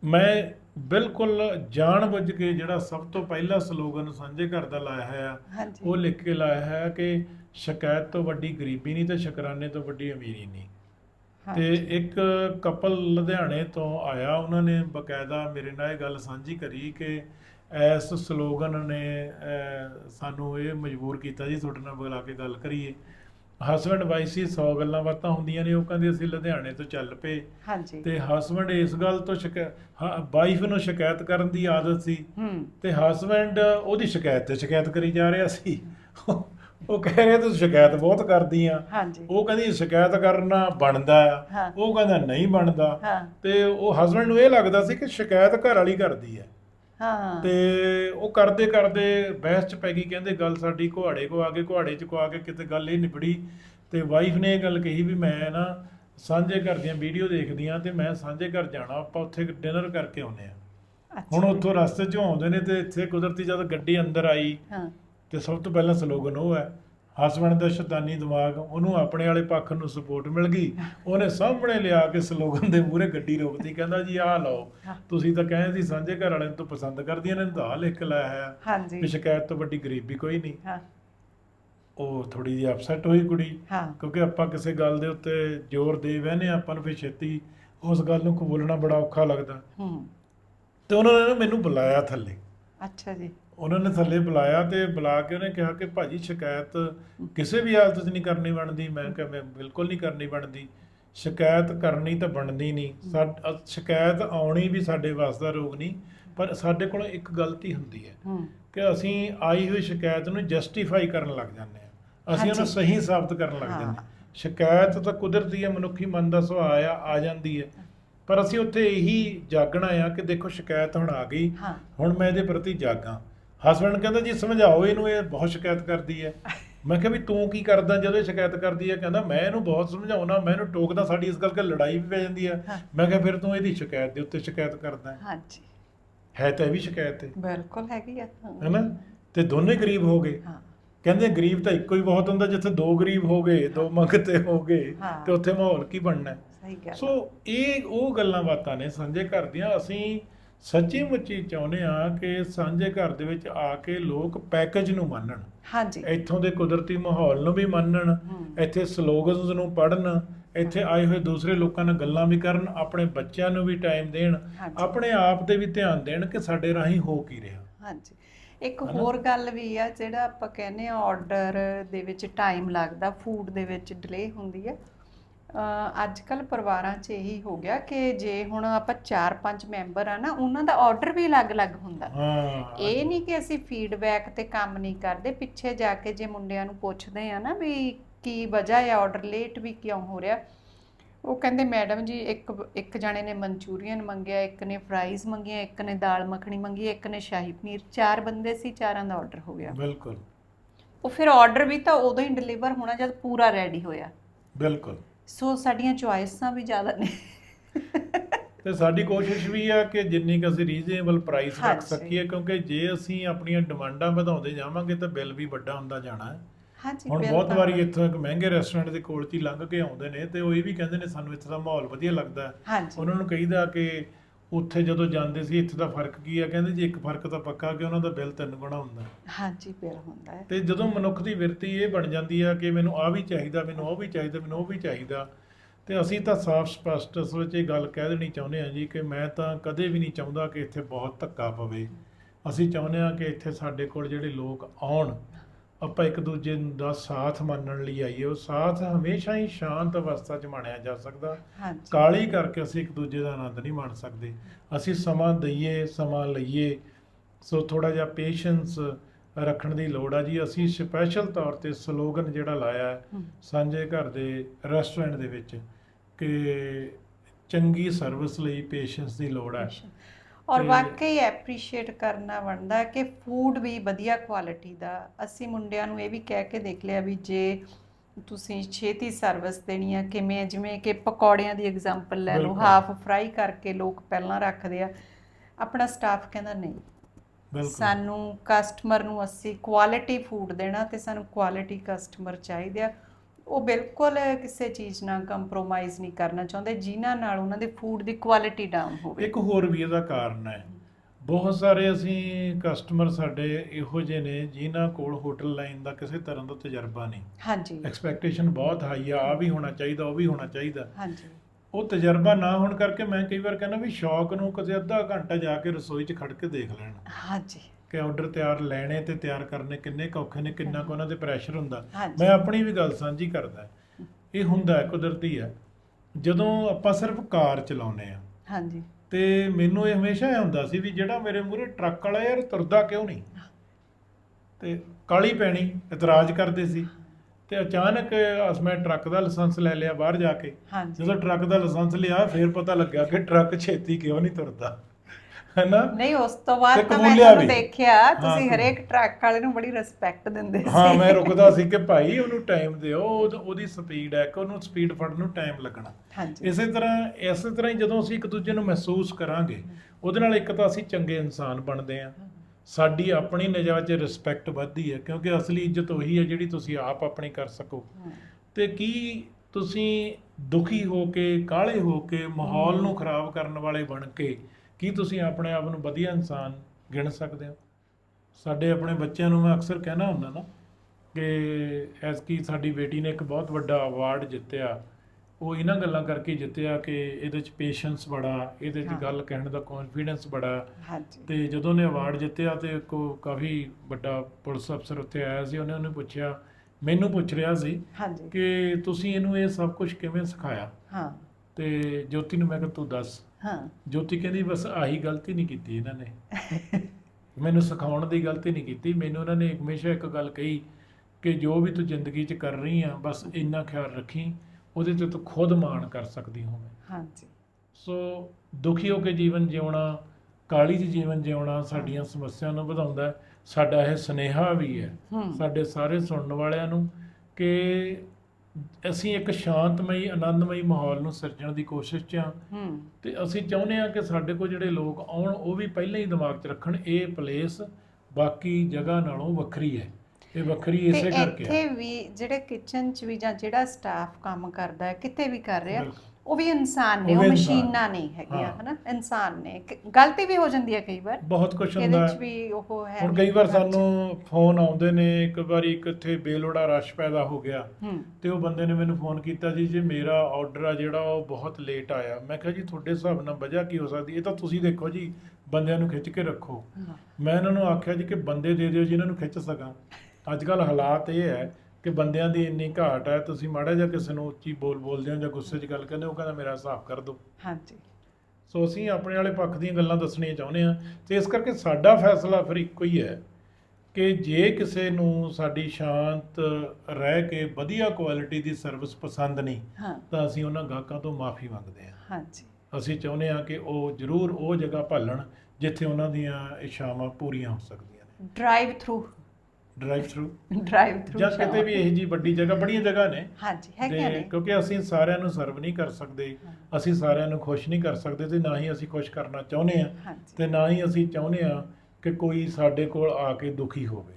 ਮੈਂ ਬਿਲਕੁਲ ਜਾਣਬੁੱਝ ਕੇ ਜਿਹੜਾ ਸਭ ਤੋਂ ਪਹਿਲਾ ਸਲੋਗਨ ਸਾਂਝੇ ਘਰ ਦਾ ਲਾਇਆ ਹੈ ਉਹ ਲਿਖ ਕੇ ਲਾਇਆ ਹੈ ਕਿ ਸ਼ਿਕਾਇਤ ਤੋਂ ਵੱਡੀ ਗਰੀਬੀ ਨਹੀਂ ਤੇ ਸ਼ੁਕਰਾਨੇ ਤੋਂ ਵੱਡੀ ਅਮੀਰੀ ਨਹੀਂ। ਤੇ। ਇੱਕ ਕਪਲ ਲੁਧਿਆਣੇ ਤੋਂ ਆਇਆ ਉਹਨਾਂ ਨੇ ਬਕਾਇਦਾ ਮੇਰੇ ਨਾਲ ਇਹ ਗੱਲ ਸਾਂਝੀ ਕਰੀ ਕਿ ਇਸ ਸਲੋਗਨ ਨੇ ਸਾਨੂੰ ਇਹ ਮਜਬੂਰ ਕੀਤਾ ਜੀ ਤੁਹਾਡੇ ਨਾਲ ਬੁਲਾ ਕੇ ਗੱਲ ਕਰੀਏ। ਹਸਬੰਡ ਵਾਈਫ ਸੀ 100 ਗੱਲਾਂ ਬਾਤਾਂ ਹੁੰਦੀਆਂ ਨੇ ਉਹ ਕਹਿੰਦੇ ਅਸੀਂ ਲੁਧਿਆਣੇ ਤੋਂ ਚੱਲ ਪਏ। ਹਾਂਜੀ। ਤੇ ਹਸਬੰਡ ਇਸ ਗੱਲ ਤੋਂ ਸ਼ਿਕਾਇਤ ਵਾਈਫ ਨੂੰ ਸ਼ਿਕਾਇਤ ਕਰਨ ਦੀ ਆਦਤ ਸੀ। ਤੇ ਹਸਬੰਡ ਉਹਦੀ ਸ਼ਿਕਾਇਤ ਤੇ ਸ਼ਿਕਾਇਤ ਕਰੀ ਜਾ ਰਿਹਾ ਸੀ। ਉਹ ਕਹਿ ਰਿਹਾ ਤੂੰ ਸ਼ਿਕਾਇਤ ਬਹੁਤ ਕਰਦੀ ਆ। ਉਹ ਕਹਿੰਦੀ ਸ਼ਿਕਾਇਤ ਕਰਨਾ ਬਣਦਾ ਆ। ਉਹ ਕਹਿੰਦਾ ਨਹੀਂ ਬਣਦਾ। ਤੇ ਉਹ ਹਸਬੰਡ ਨੂੰ ਇਹ ਲੱਗਦਾ ਸੀ ਕਿ ਸ਼ਿਕਾਇਤ ਘਰ ਵਾਲੀ ਕਰਦੀ ਹੈ। ਹਾਂ। ਤੇ ਉਹ ਕਰਦੇ ਕਰਦੇ ਬਹਿਸ ਚ ਪੈ ਗਈ ਕਹਿੰਦੇ ਗੱਲ ਸਾਡੀ ਕੁਹਾੜੇ ਕੋ ਆ ਕੇ ਕੁਹਾੜੇ ਚ ਕੋ ਆ ਕੇ ਕਿਤੇ ਗੱਲ ਇਹ ਨਿਬੜੀ। ਤੇ ਵਾਈਫ ਨੇ ਇਹ ਗੱਲ ਕਹੀ ਵੀ ਮੈਂ ਨਾ ਸਾਂਝੇ ਘਰ ਦੀਆਂ ਵੀਡੀਓ ਦੇਖਦੀ ਆ ਤੇ ਮੈਂ ਸਾਂਝੇ ਘਰ ਜਾਣਾ ਆਪਾਂ ਉੱਥੇ ਡਿਨਰ ਕਰਕੇ ਆਉਨੇ ਆ ਹੁਣ ਉੱਥੋਂ ਰਸਤੇ 'ਚੋਂ ਆਉਂਦੇ ਨੇ ਤੇ ਇੱਥੇ ਕੁਦਰਤੀ ਜਦ ਗੱਡੀ ਅੰਦਰ ਆਈ ਹਾਂ। ਤੇ ਸਭ ਤੋਂ ਪਹਿਲਾਂ ਸਲੋਗਨ ਉਹ ਹੈ ਹਸਬੰਡ ਦਾ ਸ਼ੈਤਾਨੀ ਦਿਮਾਗ ਉਹਨੂੰ ਆਪਣੇ ਵਾਲੇ ਪੱਖ ਨੂੰ ਸਪੋਰਟ ਮਿਲ ਗਈ। ਉਹਨੇ ਸਾਹਮਣੇ ਲਿਆ ਕੇ ਸਲੋਗਨ ਦੇ ਮੂਹਰੇ ਗੱਡੀ ਰੋਕਦੀ ਕਹਿੰਦਾ ਜੀ ਆਹ ਲਓ। ਤੁਸੀਂ ਤਾਂ ਕਹਿੰਦੇ ਸੀ ਸਾਂਝੇ ਘਰ ਵਾਲਿਆਂ ਤਾਂ ਪਸੰਦ ਕਰਦੀਆਂ ਨੇ ਤਾਂ ਆਹ ਲਿਖ ਲਾਇਆ ਹੈ। ਸ਼ਿਕਾਇਤ ਤੋਂ ਵੱਡੀ ਗਰੀਬੀ ਕੋਈ ਨਹੀਂ। ਹਾਂ। ਉਹ ਥੋੜੀ ਜਿਹੀ ਅਪਸੈਟ ਹੋਈ ਕੁੜੀ ਹਾਂ। ਕਿਉਂਕਿ ਆਪਾਂ ਕਿਸੇ ਗੱਲ ਦੇ ਉੱਤੇ ਜ਼ੋਰ ਦੇ ਬਹਿਨੇ ਆਪਾਂ ਨੂੰ ਫਿਰ ਛੇਤੀ ਉਸ ਗੱਲ ਨੂੰ ਕਬੂਲਣਾ ਬੜਾ ਔਖਾ ਲੱਗਦਾ। ਹੂੰ। ਤੇ ਉਹਨਾਂ ਨਾ ਮੈਨੂੰ ਬੁਲਾਇਆ ਥੱਲੇ। ਅੱਛਾ ਜੀ। ਉਹਨਾਂ ਨੇ ਥੱਲੇ ਬੁਲਾਇਆ ਤੇ ਬੁਲਾ ਕੇ ਉਹਨੇ ਕਿਹਾ ਕਿ ਭਾਜੀ ਸ਼ਿਕਾਇਤ ਕਿਸੇ ਵੀ ਹਾਲਤ 'ਚ ਨਹੀਂ ਕਰਨੀ ਬਣਦੀ। ਮੈਂ ਕਿਹਾ ਮੈਂ ਬਿਲਕੁਲ ਨਹੀਂ ਕਰਨੀ ਬਣਦੀ। ਸ਼ਿਕਾਇਤ ਕਰਨੀ ਤਾਂ ਬਣਦੀ ਨਹੀਂ। ਸ਼ਿਕਾਇਤ ਆਉਣੀ ਵੀ ਸਾਡੇ ਵਾਸ ਦਾ ਰੋਗ ਨਹੀਂ ਪਰ ਸਾਡੇ ਕੋਲ ਇੱਕ ਗਲਤੀ ਹੁੰਦੀ ਹੈ ਕਿ ਅਸੀਂ ਆਈ ਹੋਈ ਸ਼ਿਕਾਇਤ ਨੂੰ ਜਸਟੀਫਾਈ ਕਰਨ ਲੱਗ ਜਾਂਦੇ ਹਾਂ। ਅਸੀਂ ਉਹਨੂੰ। ਸਹੀ ਸਾਬਤ ਕਰਨ ਲੱਗ। ਜਾਂਦੇ ਹਾਂ। ਸ਼ਿਕਾਇਤ ਤਾਂ ਕੁਦਰਤੀ ਹੈ ਮਨੁੱਖੀ ਮਨ ਦਾ ਸੁਭਾਅ ਆ ਆ ਜਾਂਦੀ ਹੈ। ਪਰ ਅਸੀਂ ਉੱਥੇ ਇਹੀ ਜਾਗਣਾ ਆ ਕਿ ਦੇਖੋ ਸ਼ਿਕਾਇਤ ਹੁਣ ਆ ਗਈ। ਹੁਣ ਮੈਂ ਇਹਦੇ ਪ੍ਰਤੀ ਜਾਗਾਂ। ਹਸਬੰਡ ਕਹਿੰਦਾ ਜੀ ਸਮਝਾਓ ਇਹਨੂੰ ਇਹ ਬਹੁਤ ਸ਼ਿਕਾਇਤ ਕਰਦੀ ਹੈ। ਮੈਂ ਕਿਹਾ ਵੀ ਤੂੰ ਕੀ ਕਰਦਾ ਜਦੋਂ ਇਹ ਸ਼ਿਕਾਇਤ ਕਰਦੀ ਹੈ? ਕਹਿੰਦਾ ਮੈਂ ਇਹਨੂੰ ਬਹੁਤ ਸਮਝਾਉਣਾ ਮੈਂ ਇਹਨੂੰ ਟੋਕਦਾ ਸਾਡੀ ਇਸ ਗੱਲ 'ਤੇ ਲੜਾਈ ਵੀ ਪੈ ਜਾਂਦੀ ਹੈ। ਮੈਂ ਕਿਹਾ ਫਿਰ ਤੂੰ ਇਹਦੀ ਸ਼ਿਕਾਇਤ ਦੇ ਉੱਤੇ ਸ਼ਿਕਾਇਤ ਕਰਦਾ ਹੈ। ਹਾਂਜੀ। ਹੈ ਤਾਂ ਇਹ ਵੀ ਸ਼ਿਕਾਇਤ ਹੈ ਬਿਲਕੁਲ ਹੈਗੀ ਆ। ਹਾਂ। ਹੈਨਾ ਤੇ ਦੋਨੇ ਗਰੀਬ ਹੋ ਗਏ। ਹਾਂ। ਕਹਿੰਦੇ ਗਰੀਬ ਤਾਂ ਇੱਕੋ ਹੀ ਬਹੁਤ ਹੁੰਦਾ ਜਿੱਥੇ ਦੋ ਗਰੀਬ ਹੋ ਗਏ ਦੋ ਮੰਗਤੇ ਹੋ ਗਏ। ਤੇ ਉੱਥੇ ਮਾਹੌਲ ਕੀ ਬਣਨਾ ਹੈ? ਸਹੀ ਗੱਲ ਸੋ ਇਹ ਉਹ ਗੱਲਾਂ ਬਾਤਾਂ ਨੇ ਸਾਂਝੇ ਘਰ ਦੀਆਂ। ਅਸੀਂ ਸੱਚੀ ਮੁੱਚੀ ਚਾਹੁੰਦੇ ਆ ਕਿ ਸਾਂਝੇ ਘਰ ਦੇ ਵਿੱਚ ਆ ਕੇ ਲੋਕ ਪੈਕੇਜ ਨੂੰ ਮੰਨਣ ਹਾਂਜੀ ਇੱਥੋਂ ਦੇ ਕੁਦਰਤੀ ਮਾਹੌਲ ਨੂੰ ਵੀ ਮੰਨਣ। ਇੱਥੇ ਸਲੋਗਨਸ ਨੂੰ ਪੜ੍ਹਨ ਇੱਥੇ ਆਏ ਹੋਏ ਦੂਸਰੇ ਲੋਕਾਂ ਨਾਲ ਗੱਲਾਂ ਵੀ ਕਰਨ ਆਪਣੇ ਬੱਚਿਆਂ ਨੂੰ ਵੀ ਟਾਈਮ ਦੇਣ। ਆਪਣੇ ਆਪ ਤੇ ਵੀ ਧਿਆਨ ਦੇਣ ਕਿ ਸਾਡੇ ਰਾਹੀਂ ਹੋ ਕੀ ਰਿਹਾ ਹਾਂਜੀ ਇੱਕ? ਹੋਰ ਗੱਲ ਵੀ ਆ ਜਿਹੜਾ ਆਪਾਂ ਕਹਿੰਦੇ ਆ ਆਰਡਰ ਦੇ ਵਿੱਚ ਟਾਈਮ ਲੱਗਦਾ ਫੂਡ ਦੇ ਵਿੱਚ ਡਿਲੇ ਹੁੰਦੀ ਹੈ ਅੱਜ ਕੱਲ ਪਰਿਵਾਰਾਂ 'ਚ ਇਹੀ ਹੋ ਗਿਆ ਕਿ ਜੇ ਹੁਣ ਆਪਾਂ 4-5 ਮੈਂਬਰ ਆ ਨਾ ਉਹਨਾਂ ਦਾ ਆਰਡਰ ਵੀ ਅਲੱਗ-ਅਲੱਗ ਹੁੰਦਾ। ਇਹ ਨਹੀਂ ਕਿ ਅਸੀਂ ਫੀਡਬੈਕ ਤੇ ਕੰਮ ਨਹੀਂ ਕਰਦੇ ਪਿੱਛੇ ਜਾ ਕੇ ਜੇ ਮੁੰਡਿਆਂ ਨੂੰ ਪੁੱਛਦੇ ਆ ਨਾ ਵੀ ਕੀ ਵਜ੍ਹਾ ਹੈ ਆਰਡਰ ਲੇਟ ਵੀ ਕਿਉਂ ਹੋ ਰਿਹਾ ਉਹ ਕਹਿੰਦੇ ਮੈਡਮ ਜੀ ਇੱਕ ਇੱਕ ਜਾਣੇ ਨੇ ਮਨਚੂਰੀਅਨ ਮੰਗਿਆ ਇੱਕ ਨੇ ਫਰਾਈਜ਼ ਮੰਗੀਆਂ ਇੱਕ ਨੇ ਦਾਲ ਮੱਖਣੀ ਮੰਗੀ ਇੱਕ ਨੇ ਸ਼ਾਹੀ ਪਨੀਰ। ਚਾਰ ਬੰਦੇ ਸੀ ਚਾਰਾਂ ਦਾ ਆਰਡਰ ਹੋ ਗਿਆ। ਬਿਲਕੁਲ। ਉਹ ਫਿਰ ਆਰਡਰ ਵੀ ਤਾਂ ਉਦੋਂ ਹੀ ਡਿਲੀਵਰ ਹੋਣਾ ਜਦ ਪੂਰਾ ਰੈਡੀ ਹੋਇਆ। ਬਿਲਕੁਲ। ਸੋ ਸਾਡੀਆਂ ਚੁਆਇਸਾਂ ਵੀ ਜ਼ਿਆਦਾ ਨੇ ਤੇ ਸਾਡੀ ਕੋਸ਼ਿਸ਼ ਵੀ ਆ ਕਿ ਜਿੰਨੀ ਕੁ ਅਸੀਂ ਰੀਜ਼ਨੇਬਲ ਪ੍ਰਾਈਸ ਰੱਖ ਹਾਂਜੀ। ਸਕੀਏ ਕਿਉਂਕਿ ਜੇ ਅਸੀਂ ਆਪਣੀਆਂ ਡਿਮਾਂਡਾਂ ਵਧਾਉਂਦੇ ਜਾਵਾਂਗੇ ਤਾਂ ਬਿੱਲ ਵੀ ਵੱਡਾ ਹੁੰਦਾ ਜਾਣਾ ਹੈ ਹਾਂਜੀ ਹੁਣ ਬਿੱਲ ਬਹੁਤ ਤਾਂ- ਵਾਰੀ ਇੱਥੋਂ ਇੱਕ ਮਹਿੰਗੇ ਰੈਸਟੋਰੈਂਟ ਦੇ ਕੋਲ ਹੀ ਲੰਘ ਕੇ ਆਉਂਦੇ ਨੇ ਤੇ ਉਹ ਇਹ ਵੀ ਕਹਿੰਦੇ ਨੇ ਸਾਨੂੰ ਇੱਥੇ ਦਾ ਮਾਹੌਲ ਵਧੀਆ ਲੱਗਦਾ ਹੈ। ਹਾਂਜੀ ਉਹਨਾਂ ਨੂੰ ਕਹੀਦਾ ਕਿ ਉੱਥੇ ਜਦੋਂ ਜਾਂਦੇ ਸੀ ਇੱਥੇ ਦਾ ਫ਼ਰਕ ਕੀ ਆ? ਕਹਿੰਦੇ ਜੀ ਇੱਕ ਫ਼ਰਕ ਤਾਂ ਪੱਕਾ ਕਿ ਉਹਨਾਂ ਦਾ ਬਿੱਲ ਤਿੰਨ ਗੁਣਾ ਹੁੰਦਾ ਹੈ। ਹਾਂਜੀ ਬਿੱਲ ਹੁੰਦਾ ਹੈ। ਤੇ ਜਦੋਂ ਮਨੁੱਖ ਦੀ ਵਿਰਤੀ ਇਹ ਬਣ ਜਾਂਦੀ ਆ ਕਿ ਮੈਨੂੰ ਆ ਵੀ ਚਾਹੀਦਾ ਮੈਨੂੰ ਉਹ ਵੀ ਚਾਹੀਦਾ ਮੈਨੂੰ ਉਹ ਵੀ ਚਾਹੀਦਾ ਤੇ ਅਸੀਂ ਤਾਂ ਸਾਫ਼ ਸਪਸ਼ਟ ਇਸ ਵਿੱਚ ਇਹ ਗੱਲ ਕਹਿ ਦੇਣੀ ਚਾਹੁੰਦੇ ਹਾਂ ਜੀ ਕਿ ਮੈਂ ਤਾਂ ਕਦੇ ਵੀ ਨਹੀਂ ਚਾਹੁੰਦਾ ਕਿ ਇੱਥੇ ਬਹੁਤ ਧੱਕਾ ਪਵੇ। ਅਸੀਂ ਚਾਹੁੰਦੇ ਹਾਂ ਕਿ ਇੱਥੇ ਸਾਡੇ ਕੋਲ ਜਿਹੜੇ ਲੋਕ ਆਉਣ ਆਪਾਂ ਇੱਕ ਦੂਜੇ ਦਾ ਸਾਥ ਮੰਨਣ ਲਈ ਆਈਏ ਉਹ ਸਾਥ ਹਮੇਸ਼ਾ ਹੀ ਸ਼ਾਂਤ ਅਵਸਥਾ 'ਚ ਮੰਨਿਆ ਜਾ ਸਕਦਾ। ਹਾਂਜੀ। ਕਾਲੀ ਕਰਕੇ ਅਸੀਂ ਇੱਕ ਦੂਜੇ ਦਾ ਆਨੰਦ ਨਹੀਂ ਮਾਣ ਸਕਦੇ। ਅਸੀਂ ਸਮਾਂ ਦਈਏ ਸਮਾਂ ਲਈਏ। ਸੋ ਥੋੜਾ ਜਿਹਾ ਪੇਸ਼ੈਂਸ ਰੱਖਣ ਦੀ ਲੋੜ ਆ ਜੀ। ਅਸੀਂ ਸਪੈਸ਼ਲ ਤੌਰ ਤੇ ਸਲੋਗਨ ਜਿਹੜਾ ਲਾਇਆ। ਸਾਂਝੇ ਘਰ ਦੇ ਰੈਸਟੋਰੈਂਟ ਦੇ ਵਿੱਚ ਕਿ ਚੰਗੀ ਸਰਵਿਸ ਲਈ ਪੇਸ਼ੈਂਸ ਦੀ ਲੋੜ ਹੈ। ਔਰ ਵਾਕਈ ਐਪਰੀਸ਼ੀਏਟ ਕਰਨਾ ਬਣਦਾ ਕਿ ਫੂਡ ਵੀ ਵਧੀਆ ਕੁਆਲਿਟੀ ਦਾ। ਅਸੀਂ ਮੁੰਡਿਆਂ ਨੂੰ ਇਹ ਵੀ ਕਹਿ ਕੇ ਦੇਖ ਲਿਆ ਵੀ ਜੇ ਤੁਸੀਂ ਛੇਤੀ ਸਰਵਿਸ ਦੇਣੀ ਆ ਕਿਵੇਂ ਜਿਵੇਂ ਕਿ ਪਕੌੜਿਆਂ ਦੀ ਐਗਜ਼ਾਮਪਲ ਲੈ ਲਓ। ਹਾਫ ਫਰਾਈ ਕਰਕੇ ਲੋਕ ਪਹਿਲਾਂ ਰੱਖਦੇ ਆ ਆਪਣਾ ਸਟਾਫ ਕਹਿੰਦਾ ਨਹੀਂ। ਬਿਲਕੁਲ। ਸਾਨੂੰ ਕਸਟਮਰ ਨੂੰ ਅਸੀਂ ਕੁਆਲਿਟੀ ਫੂਡ ਦੇਣਾ ਤੇ ਸਾਨੂੰ ਕੁਆਲਿਟੀ ਕਸਟਮਰ ਚਾਹੀਦੇ ਆ। ਉਹ ਬਿਲਕੁਲ ਕਿਸੇ ਚੀਜ਼ ਨਾਲ ਕੰਪਰੋਮਾਈਜ਼ ਨਹੀਂ ਕਰਨਾ ਚਾਹੁੰਦੇ ਜਿਨ੍ਹਾਂ ਨਾਲ ਉਹਨਾਂ ਦੇ ਫੂਡ ਦੀ ਕੁਆਲਿਟੀ ਡਾਊਨ ਹੋਵੇ। ਇੱਕ ਹੋਰ ਵੀ ਇਹਦਾ ਕਾਰਨ ਹੈ। ਬਹੁਤ ਸਾਰੇ ਅਸੀਂ ਕਸਟਮਰ ਸਾਡੇ ਇਹੋ ਜਿਹੇ ਨੇ ਜਿਨ੍ਹਾਂ ਕੋਲ ਹੋਟਲ ਲਾਈਨ ਦਾ ਕਿਸੇ ਤਰ੍ਹਾਂ ਦਾ ਤਜਰਬਾ ਨਹੀਂ। ਹਾਂਜੀ। ਐਕਸਪੈਕਟੇਸ਼ਨ ਬਹੁਤ ਹਾਈ ਆ ਆ ਵੀ ਹੋਣਾ ਚਾਹੀਦਾ ਉਹ ਵੀ ਹੋਣਾ ਚਾਹੀਦਾ। ਹਾਂਜੀ। ਉਹ ਤਜਰਬਾ ਨਾ ਹੋਣ ਕਰਕੇ ਮੈਂ ਕਈ ਵਾਰ ਕਹਿੰਦਾ ਵੀ ਸ਼ੌਕ ਨੂੰ ਕਿਸੇ ਅੱਧਾ ਘੰਟਾ ਜਾ ਕੇ ਰਸੋਈ 'ਚ ਖੜ ਕੇ ਦੇਖ ਲੈਣ। ਹਾਂਜੀ। ਕਿ ਆਰਡਰ ਤਿਆਰ ਲੈਣੇ ਤੇ ਤਿਆਰ ਕਰਨੇ ਕਿੰਨੇ ਔਖੇ ਨੇ ਕਿੰਨਾ ਕੁ ਉਹਨਾਂ ਤੇ ਪ੍ਰੈਸ਼ਰ ਹੁੰਦਾ। ਮੈਂ ਆਪਣੀ ਵੀ ਗੱਲ ਸਾਂਝੀ ਕਰਦਾ। ਇਹ ਹੁੰਦਾ ਕੁਦਰਤੀ ਹੈ। ਜਦੋਂ ਆਪਾਂ ਸਿਰਫ ਕਾਰ ਚਲਾਉਨੇ ਆ ਹਾਂਜੀ। ਤੇ ਮੈਨੂੰ ਇਹ ਹਮੇਸ਼ਾ ਇਹ ਹੁੰਦਾ ਸੀ ਵੀ ਜਿਹੜਾ ਮੇਰੇ ਮੂਹਰੇ ਟਰੱਕ ਵਾਲਾ ਯਾਰ ਤੁਰਦਾ ਕਿਉਂ ਨਹੀਂ? ਤੇ ਕਾਲੀ ਪੈਣੀ ਇਤਰਾਜ਼ ਕਰਦੇ ਸੀ। ਤੇ ਅਚਾਨਕ ਅਸ ਮੈਂ ਟਰੱਕ ਦਾ ਲਾਇਸੈਂਸ ਲੈ ਲਿਆ ਬਾਹਰ ਜਾ ਕੇ। ਜਦੋਂ ਟਰੱਕ ਦਾ ਲਾਇਸੈਂਸ ਲਿਆ ਫਿਰ ਪਤਾ ਲੱਗਿਆ ਕਿ ਟਰੱਕ ਛੇਤੀ ਕਿਉਂ ਨਹੀਂ ਤੁਰਦਾ। ਹੈਨਾ? ਨਹੀਂ ਉਸ ਤੋਂ ਬਾਅਦ ਤੇ ਮੈਂ ਤੁਹਾਨੂੰ। ਦੇਖਿਆ ਤੁਸੀਂ। ਹਰੇਕ ਟਰੱਕ ਵਾਲੇ ਨੂੰ ਬੜੀ ਰਿਸਪੈਕਟ ਦਿੰਦੇ ਸੀ। ਹਾਂ ਮੈਂ ਰੁਕਦਾ ਸੀ ਕਿ ਭਾਈ ਉਹਨੂੰ ਟਾਈਮ ਦਿਓ ਉਹ- ਉਹਦੀ ਸਪੀਡ ਹੈ ਕਿ ਉਹਨੂੰ ਸਪੀਡ ਫੜਨ ਨੂੰ ਟਾਈਮ ਲੱਗਣਾ। ਇਸੇ ਤਰ੍ਹਾਂ ਇਸੇ ਤਰ੍ਹਾਂ ਹੀ ਜਦੋਂ ਅਸੀਂ ਇੱਕ ਦੂਜੇ ਨੂੰ ਮਹਿਸੂਸ ਕਰਾਂਗੇ ਉਹਦੇ ਨਾਲ ਇੱਕ ਤਾਂ ਅਸੀਂ ਚੰਗੇ ਇਨਸਾਨ ਬਣਦੇ ਆਂ ਸਾਡੀ ਆਪਣੀ ਨਿਗਾਹ 'ਚ ਰਿਸਪੈਕਟ ਵੱਧਦੀ ਹੈ ਕਿਉਂਕਿ ਅਸਲੀ ਇੱਜ਼ਤ ਉਹੀ ਹੈ ਜਿਹੜੀ ਤੁਸੀਂ ਆਪ ਆਪਣੀ ਕਰ ਸਕੋ। ਤੇ ਕੀ ਤੁਸੀਂ ਦੁਖੀ ਹੋ ਕੇ ਕਾਲੇ ਹੋ ਕੇ ਮਾਹੌਲ ਨੂੰ ਖਰਾਬ ਕਰਨ ਵਾਲੇ ਬਣ ਕੇ ਕੀ ਤੁਸੀਂ ਆਪਣੇ ਆਪ ਨੂੰ ਵਧੀਆ ਇਨਸਾਨ ਗਿਣ ਸਕਦੇ ਹੋ? ਸਾਡੇ ਆਪਣੇ ਬੱਚਿਆਂ ਨੂੰ ਮੈਂ ਅਕਸਰ ਕਹਿਣਾ ਹੁੰਦਾ ਨਾ ਕਿ ਐਸ ਕੀ ਸਾਡੀ ਬੇਟੀ ਨੇ ਇੱਕ ਬਹੁਤ ਵੱਡਾ ਅਵਾਰਡ ਜਿੱਤਿਆ ਉਹ ਇਹਨਾਂ ਗੱਲਾਂ ਕਰਕੇ ਜਿੱਤਿਆ ਕਿ ਇਹਦੇ 'ਚ ਪੇਸ਼ੈਂਸ ਬੜਾ ਇਹਦੇ 'ਚ। ਗੱਲ ਕਹਿਣ ਦਾ ਕੌਨਫੀਡੈਂਸ ਬੜਾ। ਤੇ ਜਦੋਂ ਨੇ ਅਵਾਰਡ ਜਿੱਤਿਆ ਤੇ ਕੋ ਕਾਫੀ ਵੱਡਾ ਪੁਲਿਸ ਅਫਸਰ ਉੱਥੇ ਆਇਆ ਸੀ ਉਹਨੇ ਉਹਨੂੰ ਪੁੱਛਿਆ ਮੈਨੂੰ ਪੁੱਛ ਰਿਹਾ ਸੀ ਕਿ ਤੁਸੀਂ ਇਹਨੂੰ ਇਹ ਸਭ ਕੁਝ ਕਿਵੇਂ ਸਿਖਾਇਆ? ਹਾਂ। ਤੇ ਜੋਤੀ ਨੂੰ ਮੈਂ ਕਿਹਾ ਤੂੰ ਦੱਸ। ਹਾਂ। ਜੋਤੀ ਕਹਿੰਦੀ ਬਸ ਆਹੀ ਗਲਤੀ ਨਹੀਂ ਕੀਤੀ ਇਹਨਾਂ ਨੇ। ਮੈਨੂੰ ਸਿਖਾਉਣ ਦੀ ਗਲਤੀ ਨਹੀਂ ਕੀਤੀ। ਮੈਨੂੰ ਉਹਨਾਂ ਨੇ ਹਮੇਸ਼ਾ ਇੱਕ ਗੱਲ ਕਹੀ ਕਿ ਜੋ ਵੀ ਤੂੰ ਜ਼ਿੰਦਗੀ 'ਚ ਕਰ ਰਹੀ ਆ ਬਸ ਇੰਨਾ ਖਿਆਲ ਰੱਖੀ ਉਹਦੇ ਤੇ ਤੂੰ ਖੁਦ ਮਾਣ ਕਰ ਸਕਦੀ ਹੋਵੇਂ। ਹਾਂਜੀ। ਸੋ ਦੁਖੀ ਹੋ ਕੇ ਜੀਵਨ ਜਿਉਣਾ ਕਾਲੀ 'ਚ ਜੀਵਨ ਜਿਉਣਾ ਸਾਡੀਆਂ ਸਮੱਸਿਆ ਨੂੰ ਵਧਾਉਂਦਾ। ਸਾਡਾ ਇਹ ਸੁਨੇਹਾ ਵੀ ਹੈ। ਸਾਡੇ ਸਾਰੇ ਸੁਣਨ ਵਾਲਿਆਂ ਨੂੰ ਕਿ ਅਸੀਂ ਇੱਕ ਸ਼ਾਂਤਮਈ ਆਨੰਦਮਈ ਮਾਹੌਲ ਨੂੰ ਸਿਰਜਣ ਦੀ ਕੋਸ਼ਿਸ਼ 'ਚ ਹਾਂ। ਹਮ ਤੇ ਅਸੀਂ ਚਾਹੁੰਦੇ ਹਾਂ ਕਿ ਸਾਡੇ ਕੋਲ ਜਿਹੜੇ ਲੋਕ ਆਉਣ ਉਹ ਵੀ ਪਹਿਲਾਂ ਹੀ ਦਿਮਾਗ 'ਚ ਰੱਖਣ ਇਹ ਪਲੇਸ ਬਾਕੀ ਜਗ੍ਹਾ ਨਾਲੋਂ ਵੱਖਰੀ ਹੈ। ਇਹ ਵੱਖਰੀ ਇਸੇ ਕਰਕੇ ਇੱਥੇ ਵੀ ਜਿਹੜੇ ਕਿਚਨ 'ਚ ਵੀ ਜਾਂ ਜਿਹੜਾ ਸਟਾਫ ਕੰਮ ਕਰਦਾ ਹੈ ਕਿਤੇ ਵੀ ਕਰ ਰਿਹਾ। ਉਹ ਵੀ ਇਨਸਾਨ ਨੇ ਉਹ ਉਹ ਵੀ ਇਨਸਾਨ ਮਸ਼ੀਨਾਂ ਨਹੀਂ ਹੈਗੀਆਂ ਹਾਂ। ਹਨਾ? ਇਨਸਾਨ ਨੇ। ਕ- ਗਲਤੀ ਵੀ ਹੋ ਜਾਂਦੀ ਹੈ ਕਈ ਵਾਰ। ਬਹੁਤ ਕੁਝ ਇਹਦੇ ਹੁੰਦਾ। 'ਚ ਹੈ ਵੀ ਉਹ ਹੈ ਹੁਣ ਕਈ ਵਾਰ। ਸਾਨੂੰ ਫੋਨ ਆਉਂਦੇ ਨੇ ਇੱਕ ਵਾਰੀ ਕਿੱਥੇ ਬੇਲੋੜਾ ਰਸ਼ ਪੈਦਾ ਹੋ ਗਿਆ ਤੇ ਉਹ ਬੰਦੇ ਨੇ ਮੈਨੂੰ ਫੋਨ ਕੀਤਾ ਜੀ ਜੀ ਮੇਰਾ ਆਰਡਰ ਆ ਜਿਹੜਾ ਉਹ ਬਹੁਤ ਲੇਟ ਆਇਆ। ਮੈਂ ਕਿਹਾ ਜੀ ਤੁਹਾਡੇ ਹਿਸਾਬ ਨਾਲ ਵਜ੍ਹਾ ਕੀ ਹੋ ਸਕਦੀ? ਇਹ ਤਾਂ ਤੁਸੀਂ ਦੇਖੋ ਜੀ ਬੰਦਿਆਂ ਨੂੰ ਖਿੱਚ ਕੇ ਰੱਖੋ। ਹਾਂ। ਮੈਂ ਇਹਨਾਂ ਨੂੰ ਆਖਿਆ ਜੀ ਕਿ ਬੰਦੇ ਦੇ ਦਿਓ ਜਿਨ੍ਹਾਂ ਨੂੰ ਖਿੱਚ ਸਕਾਂ। ਅੱਜ ਕੱਲ ਹਾਲਾਤ ਇਹ ਹੈ ਕਿ ਬੰਦਿਆਂ ਦੀ ਇੰਨੀ ਘਾਟ ਹੈ ਤੁਸੀਂ ਮਾੜਾ ਜਿਹਾ ਕਿਸੇ ਨੂੰ ਉੱਚੀ ਬੋਲ ਬੋਲਦੇ ਹੋ ਜਾਂ ਗੁੱਸੇ 'ਚ ਗੱਲ ਕਹਿੰਦੇ ਹੋ ਉਹ ਕਹਿੰਦਾ ਮੇਰਾ ਹਿਸਾਬ ਕਰ ਦਿਓ। ਹਾਂਜੀ। ਸੋ ਅਸੀਂ ਆਪਣੇ ਵਾਲੇ ਪੱਖ ਦੀਆਂ ਗੱਲਾਂ ਦੱਸਣੀਆਂ ਚਾਹੁੰਦੇ ਹਾਂ ਤੇ ਇਸ ਕਰਕੇ ਸਾਡਾ ਫੈਸਲਾ ਫਿਰ ਇੱਕੋ ਹੀ ਹੈ ਕਿ ਜੇ ਕਿਸੇ ਨੂੰ ਸਾਡੀ ਸ਼ਾਂਤ ਰਹਿ ਕੇ ਵਧੀਆ ਕੁਆਲਿਟੀ ਦੀ ਸਰਵਿਸ ਪਸੰਦ ਨਹੀਂ ਤਾਂ ਅਸੀਂ ਉਹਨਾਂ ਗਾਹਕਾਂ ਤੋਂ ਮਾਫੀ ਮੰਗਦੇ ਹਾਂ। ਹਾਂਜੀ। ਅਸੀਂ ਚਾਹੁੰਦੇ ਹਾਂ ਕਿ ਉਹ ਜ਼ਰੂਰ ਉਹ ਜਗ੍ਹਾ ਭਾਲਣ ਜਿੱਥੇ ਉਹਨਾਂ ਦੀਆਂ ਇੱਛਾਵਾਂ ਪੂਰੀਆਂ ਹੋ ਸਕਦੀਆਂ ਨੇ। Drive through drive through drive through ਜਾਂ ਕਿਤੇ ਵੀ ਇਹੋ ਜੀ ਵੱਡੀ ਜਗ੍ਹਾ ਬੜੀਆਂ ਜਗ੍ਹਾ ਨੇ। ਹਾਂਜੀ ਹੈਗੀਆਂ ਨੇ। ਕਿਉਂਕਿ ਅਸੀਂ ਸਾਰਿਆਂ ਨੂੰ ਸਰਵ ਨਹੀਂ ਕਰ ਸਕਦੇ ਅਸੀਂ ਸਾਰਿਆਂ ਨੂੰ ਖੁਸ਼ ਨਹੀਂ ਕਰ ਸਕਦੇ ਤੇ ਨਾ ਹੀ ਅਸੀਂ ਖੁਸ਼ ਕਰਨਾ ਚਾਹੁੰਦੇ ਹਾਂਜੀ। ਤੇ ਨਾ ਹੀ ਅਸੀਂ ਚਾਹੁੰਦੇ ਹਾਂ ਕਿ ਕੋਈ ਸਾਡੇ ਕੋਲ ਆ ਕੇ ਦੁਖੀ ਹੋਵੇ?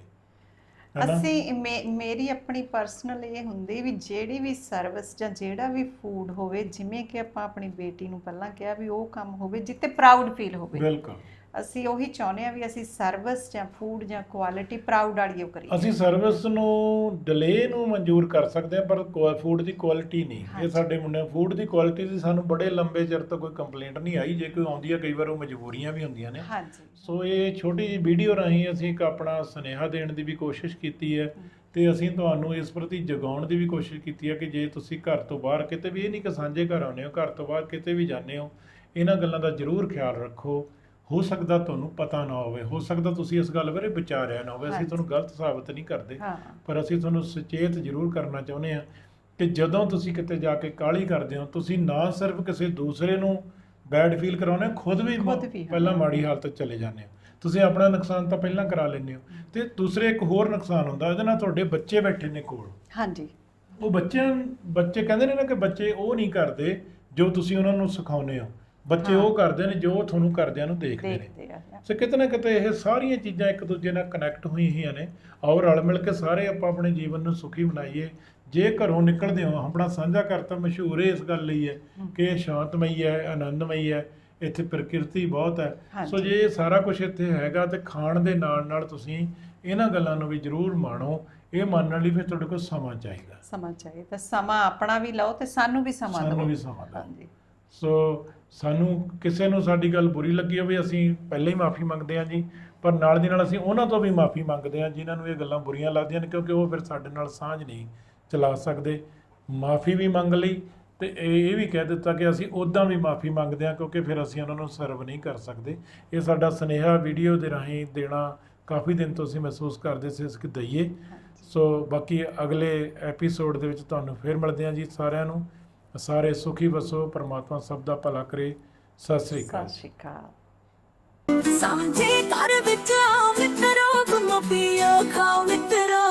ਅਸੀਂ ਮੇਰੀ ਆਪਣੀ ਪਰਸਨਲ ਇਹ ਹੁੰਦੀ ਵੀ ਜਿਹੜੀ ਵੀ ਸਰਵਿਸ ਜਾਂ ਜਿਹੜਾ ਵੀ ਫੂਡ ਹੋਵੇ ਜਿਵੇਂ ਕਿ ਆਪਾਂ ਆਪਣੀ ਬੇਟੀ ਨੂੰ ਪਹਿਲਾਂ ਕਿਹਾ ਵੀ ਉਹ ਕੰਮ ਹੋਵੇ ਜਿੱਤੇ ਪ੍ਰਾਊਡ ਫੀਲ ਹੋਵੇ। ਬਿਲਕੁਲ। ਅਸੀਂ ਉਹੀ ਚਾਹੁੰਦੇ ਆ ਵੀ ਅਸੀਂ ਸਰਵਿਸ ਜਾਂ ਫੂਡ ਜਾਂ ਕੁਆਲਿਟੀ ਪ੍ਰਾਊਡ ਵਾਲੀ ਉਹ ਕਰੀਏ। ਅਸੀਂ ਸਰਵਿਸ ਨੂੰ ਡਿਲੇ ਨੂੰ ਮਨਜ਼ੂਰ ਕਰ ਸਕਦੇ ਹਾਂ ਪਰ ਫੂਡ ਦੀ ਕੁਆਲਿਟੀ ਨਹੀਂ। ਇਹ। ਸਾਡੇ ਮੁੰਡੇ ਫੂਡ ਦੀ ਕੁਆਲਿਟੀ ਦੀ ਸਾਨੂੰ ਬੜੇ ਲੰਬੇ ਚਿਰ ਤੋਂ ਕੋਈ ਕੰਪਲੇਂਟ ਨਹੀਂ ਆਈ। ਜੇ ਕੋਈ ਆਉਂਦੀ ਹੈ ਕਈ ਵਾਰ ਉਹ ਮਜਬੂਰੀਆਂ ਵੀ ਹੁੰਦੀਆਂ ਨੇ। ਹਾਂਜੀ। ਸੋ ਇਹ ਛੋਟੀ ਜਿਹੀ ਵੀਡੀਓ ਰਾਹੀਂ ਅਸੀਂ ਇੱਕ ਆਪਣਾ ਸੁਨੇਹਾ ਦੇਣ ਦੀ ਵੀ ਕੋਸ਼ਿਸ਼ ਕੀਤੀ ਹੈ। ਤੇ ਅਸੀਂ ਤੁਹਾਨੂੰ ਇਸ ਪ੍ਰਤੀ ਜਗਾਉਣ ਦੀ ਵੀ ਕੋਸ਼ਿਸ਼ ਕੀਤੀ ਹੈ ਕਿ ਜੇ ਤੁਸੀਂ ਘਰ ਤੋਂ ਬਾਹਰ ਕਿਤੇ ਵੀ ਇਹ ਨਹੀਂ ਕਿ ਸਾਂਝੇ ਘਰ ਆਉਂਦੇ ਹੋ ਘਰ ਤੋਂ ਬਾਹਰ ਕਿਤੇ ਵੀ ਜਾਂਦੇ ਹੋ ਇਹਨਾਂ ਗੱਲਾਂ ਦਾ ਜ਼ਰੂਰ ਖਿਆਲ ਰੱਖੋ। ਹੋ ਸਕਦਾ ਤੁਹਾਨੂੰ ਪਤਾ ਨਾ ਹੋਵੇ ਹੋ ਸਕਦਾ ਤੁਸੀਂ ਇਸ ਗੱਲ ਬਾਰੇ ਵਿਚਾਰਿਆ ਨਾ ਹੋਵੇ ਅਸੀਂ। ਤੁਹਾਨੂੰ ਗਲਤ ਸਾਬਤ ਨਹੀਂ ਕਰਦੇ ਪਰ ਅਸੀਂ ਤੁਹਾਨੂੰ ਸੁਚੇਤ ਜ਼ਰੂਰ ਕਰਨਾ ਚਾਹੁੰਦੇ ਹਾਂ ਕਿ ਜਦੋਂ ਤੁਸੀਂ ਕਿਤੇ ਜਾ ਕੇ ਕਾਲੀ ਕਰਦੇ ਹੋ ਤੁਸੀਂ ਨਾ ਸਿਰਫ ਕਿਸੇ ਦੂਸਰੇ ਨੂੰ ਬੈਡ ਫੀਲ ਕਰਾਉਣੇ ਖੁਦ ਵੀ ਖੁਦ ਵੀ, ਹਾਂ। ਪਹਿਲਾਂ ਮਾੜੀ ਹਾਲਤ ਚਲੇ ਜਾਂਦੇ ਹੋ। ਤੁਸੀਂ ਆਪਣਾ ਨੁਕਸਾਨ ਤਾਂ ਪਹਿਲਾਂ ਕਰਾ ਲੈਂਦੇ ਹੋ ਤੇ ਦੂਸਰੇ ਇੱਕ ਹੋਰ ਨੁਕਸਾਨ ਹੁੰਦਾ ਇਹਦੇ ਨਾਲ ਤੁਹਾਡੇ ਬੱਚੇ ਬੈਠੇ ਨੇ ਕੋਲ। ਹਾਂਜੀ। ਉਹ ਬੱਚਿਆਂ ਬੱਚੇ ਕਹਿੰਦੇ ਨੇ ਨਾ ਕਿ ਬੱਚੇ ਉਹ ਨਹੀਂ ਕਰਦੇ ਜੋ ਤੁਸੀਂ ਉਹਨਾਂ ਨੂੰ ਸਿਖਾਉਂਦੇ ਹੋ। ਬੱਚੇ। ਉਹ ਕਰਦੇ ਨੇ ਜੋ ਤੁਹਾਨੂੰ ਕਰਦਿਆਂ ਨੂੰ ਦੇਖਦੇ ਨੇ। ਦੇਖਦੇ ਆ ਸੋ ਕਿਤੇ ਨਾ ਕਿਤੇ ਇਹ ਸਾਰੀਆਂ ਚੀਜ਼ਾਂ ਇੱਕ ਦੂਜੇ ਨਾਲ ਕਨੈਕਟ ਹੋਈਆਂ ਹੋਈਆਂ ਨੇ ਆਓ ਰਲ ਮਿਲ ਕੇ ਸਾਰੇ ਆਪਾਂ ਆਪਣੇ ਜੀਵਨ ਨੂੰ ਸੁਖੀ ਬਣਾਈਏ। ਜੇ ਘਰੋਂ ਨਿਕਲਦੇ ਹੋ ਆਪਣਾ ਸਾਂਝਾ ਘਰ ਤਾਂ ਮਸ਼ਹੂਰ ਹੈ ਇਸ ਗੱਲ ਲਈ ਹੈ ਕਿ ਇਹ ਸ਼ਾਂਤਮਈ ਹੈ ਆਨੰਦਮਈ ਹੈ ਇੱਥੇ ਪ੍ਰਕਿਰਤੀ ਬਹੁਤ ਹੈ। ਸੋ ਜੇ ਇਹ ਸਾਰਾ ਕੁਝ ਇੱਥੇ ਹੈਗਾ ਤੇ ਖਾਣ ਦੇ ਨਾਲ ਨਾਲ ਤੁਸੀਂ ਇਹਨਾਂ ਗੱਲਾਂ ਨੂੰ ਵੀ ਜ਼ਰੂਰ ਮਾਣੋ। ਇਹ ਮੰਨਣ ਲਈ ਫਿਰ ਤੁਹਾਡੇ ਕੋਲ ਸਮਾਂ ਚਾਹੀਦਾ। ਸਮਾਂ ਚਾਹੀਦਾ। ਸਮਾਂ ਆਪਣਾ ਵੀ ਲਓ ਤੇ ਸਾਨੂੰ ਵੀ ਸਮਾਂ ਸਾਨੂੰ ਦਿਓ। ਵੀ ਸਮਾਂ ਦਿਓ। ਹਾਂਜੀ। ਸੋ ਸਾਨੂੰ ਕਿਸੇ ਨੂੰ ਸਾਡੀ ਗੱਲ ਬੁਰੀ ਲੱਗੀ ਹੋਵੇ ਅਸੀਂ ਪਹਿਲਾਂ ਹੀ ਮਾਫੀ ਮੰਗਦੇ ਹਾਂ ਜੀ ਪਰ ਨਾਲ ਦੀ ਨਾਲ ਅਸੀਂ ਉਹਨਾਂ ਤੋਂ ਵੀ ਮਾਫੀ ਮੰਗਦੇ ਹਾਂ ਜਿਨ੍ਹਾਂ ਨੂੰ ਇਹ ਗੱਲਾਂ ਬੁਰੀਆਂ ਲੱਗਦੀਆਂ ਨੇ ਕਿਉਂਕਿ ਉਹ ਫਿਰ ਸਾਡੇ ਨਾਲ ਸਾਂਝ ਨਹੀਂ ਚਲਾ ਸਕਦੇ। ਮਾਫੀ ਵੀ ਮੰਗ ਲਈ ਤੇ ਇਹ ਵੀ ਕਹਿ ਦਿੱਤਾ ਕਿ ਅਸੀਂ ਉਦਾਂ ਵੀ ਮਾਫੀ ਮੰਗਦੇ ਹਾਂ ਕਿਉਂਕਿ ਫਿਰ ਅਸੀਂ ਉਹਨਾਂ ਨੂੰ ਸਰਵ ਨਹੀਂ ਕਰ ਸਕਦੇ। ਇਹ ਸਾਡਾ ਸੁਨੇਹਾ ਵੀਡੀਓ ਦੇ ਰਾਹੀਂ ਦੇਣਾ ਕਾਫੀ ਦਿਨ ਤੋਂ ਅਸੀਂ ਮਹਿਸੂਸ ਕਰਦੇ ਸੀ ਅਸੀਂ ਕਿ ਦਈਏ। ਸੋ ਬਾਕੀ ਅਗਲੇ ਐਪੀਸੋਡ ਦੇ ਵਿੱਚ ਤੁਹਾਨੂੰ ਫੇਰ ਮਿਲਦੇ ਹਾਂ ਜੀ ਸਾਰਿਆਂ ਨੂੰ। ਸਾਰੇ ਸੁਖੀ ਵਸੋ ਪ੍ਰਮਾਤਮਾ ਸਭ ਦਾ ਭਲਾ ਕਰੇ। ਸਤਿ ਸ੍ਰੀ ਅਕਾਲ। ਸਤਿ ਸ਼੍ਰੀ ਅਕਾਲ। ਸਮਝੇ ਘਰ ਵਿੱਚ ਆਓ ਮਿੱਤਰੋ ਗੁੰਮੋ ਪੀਓ ਖਾਓ ਮਿੱਤਰੋ।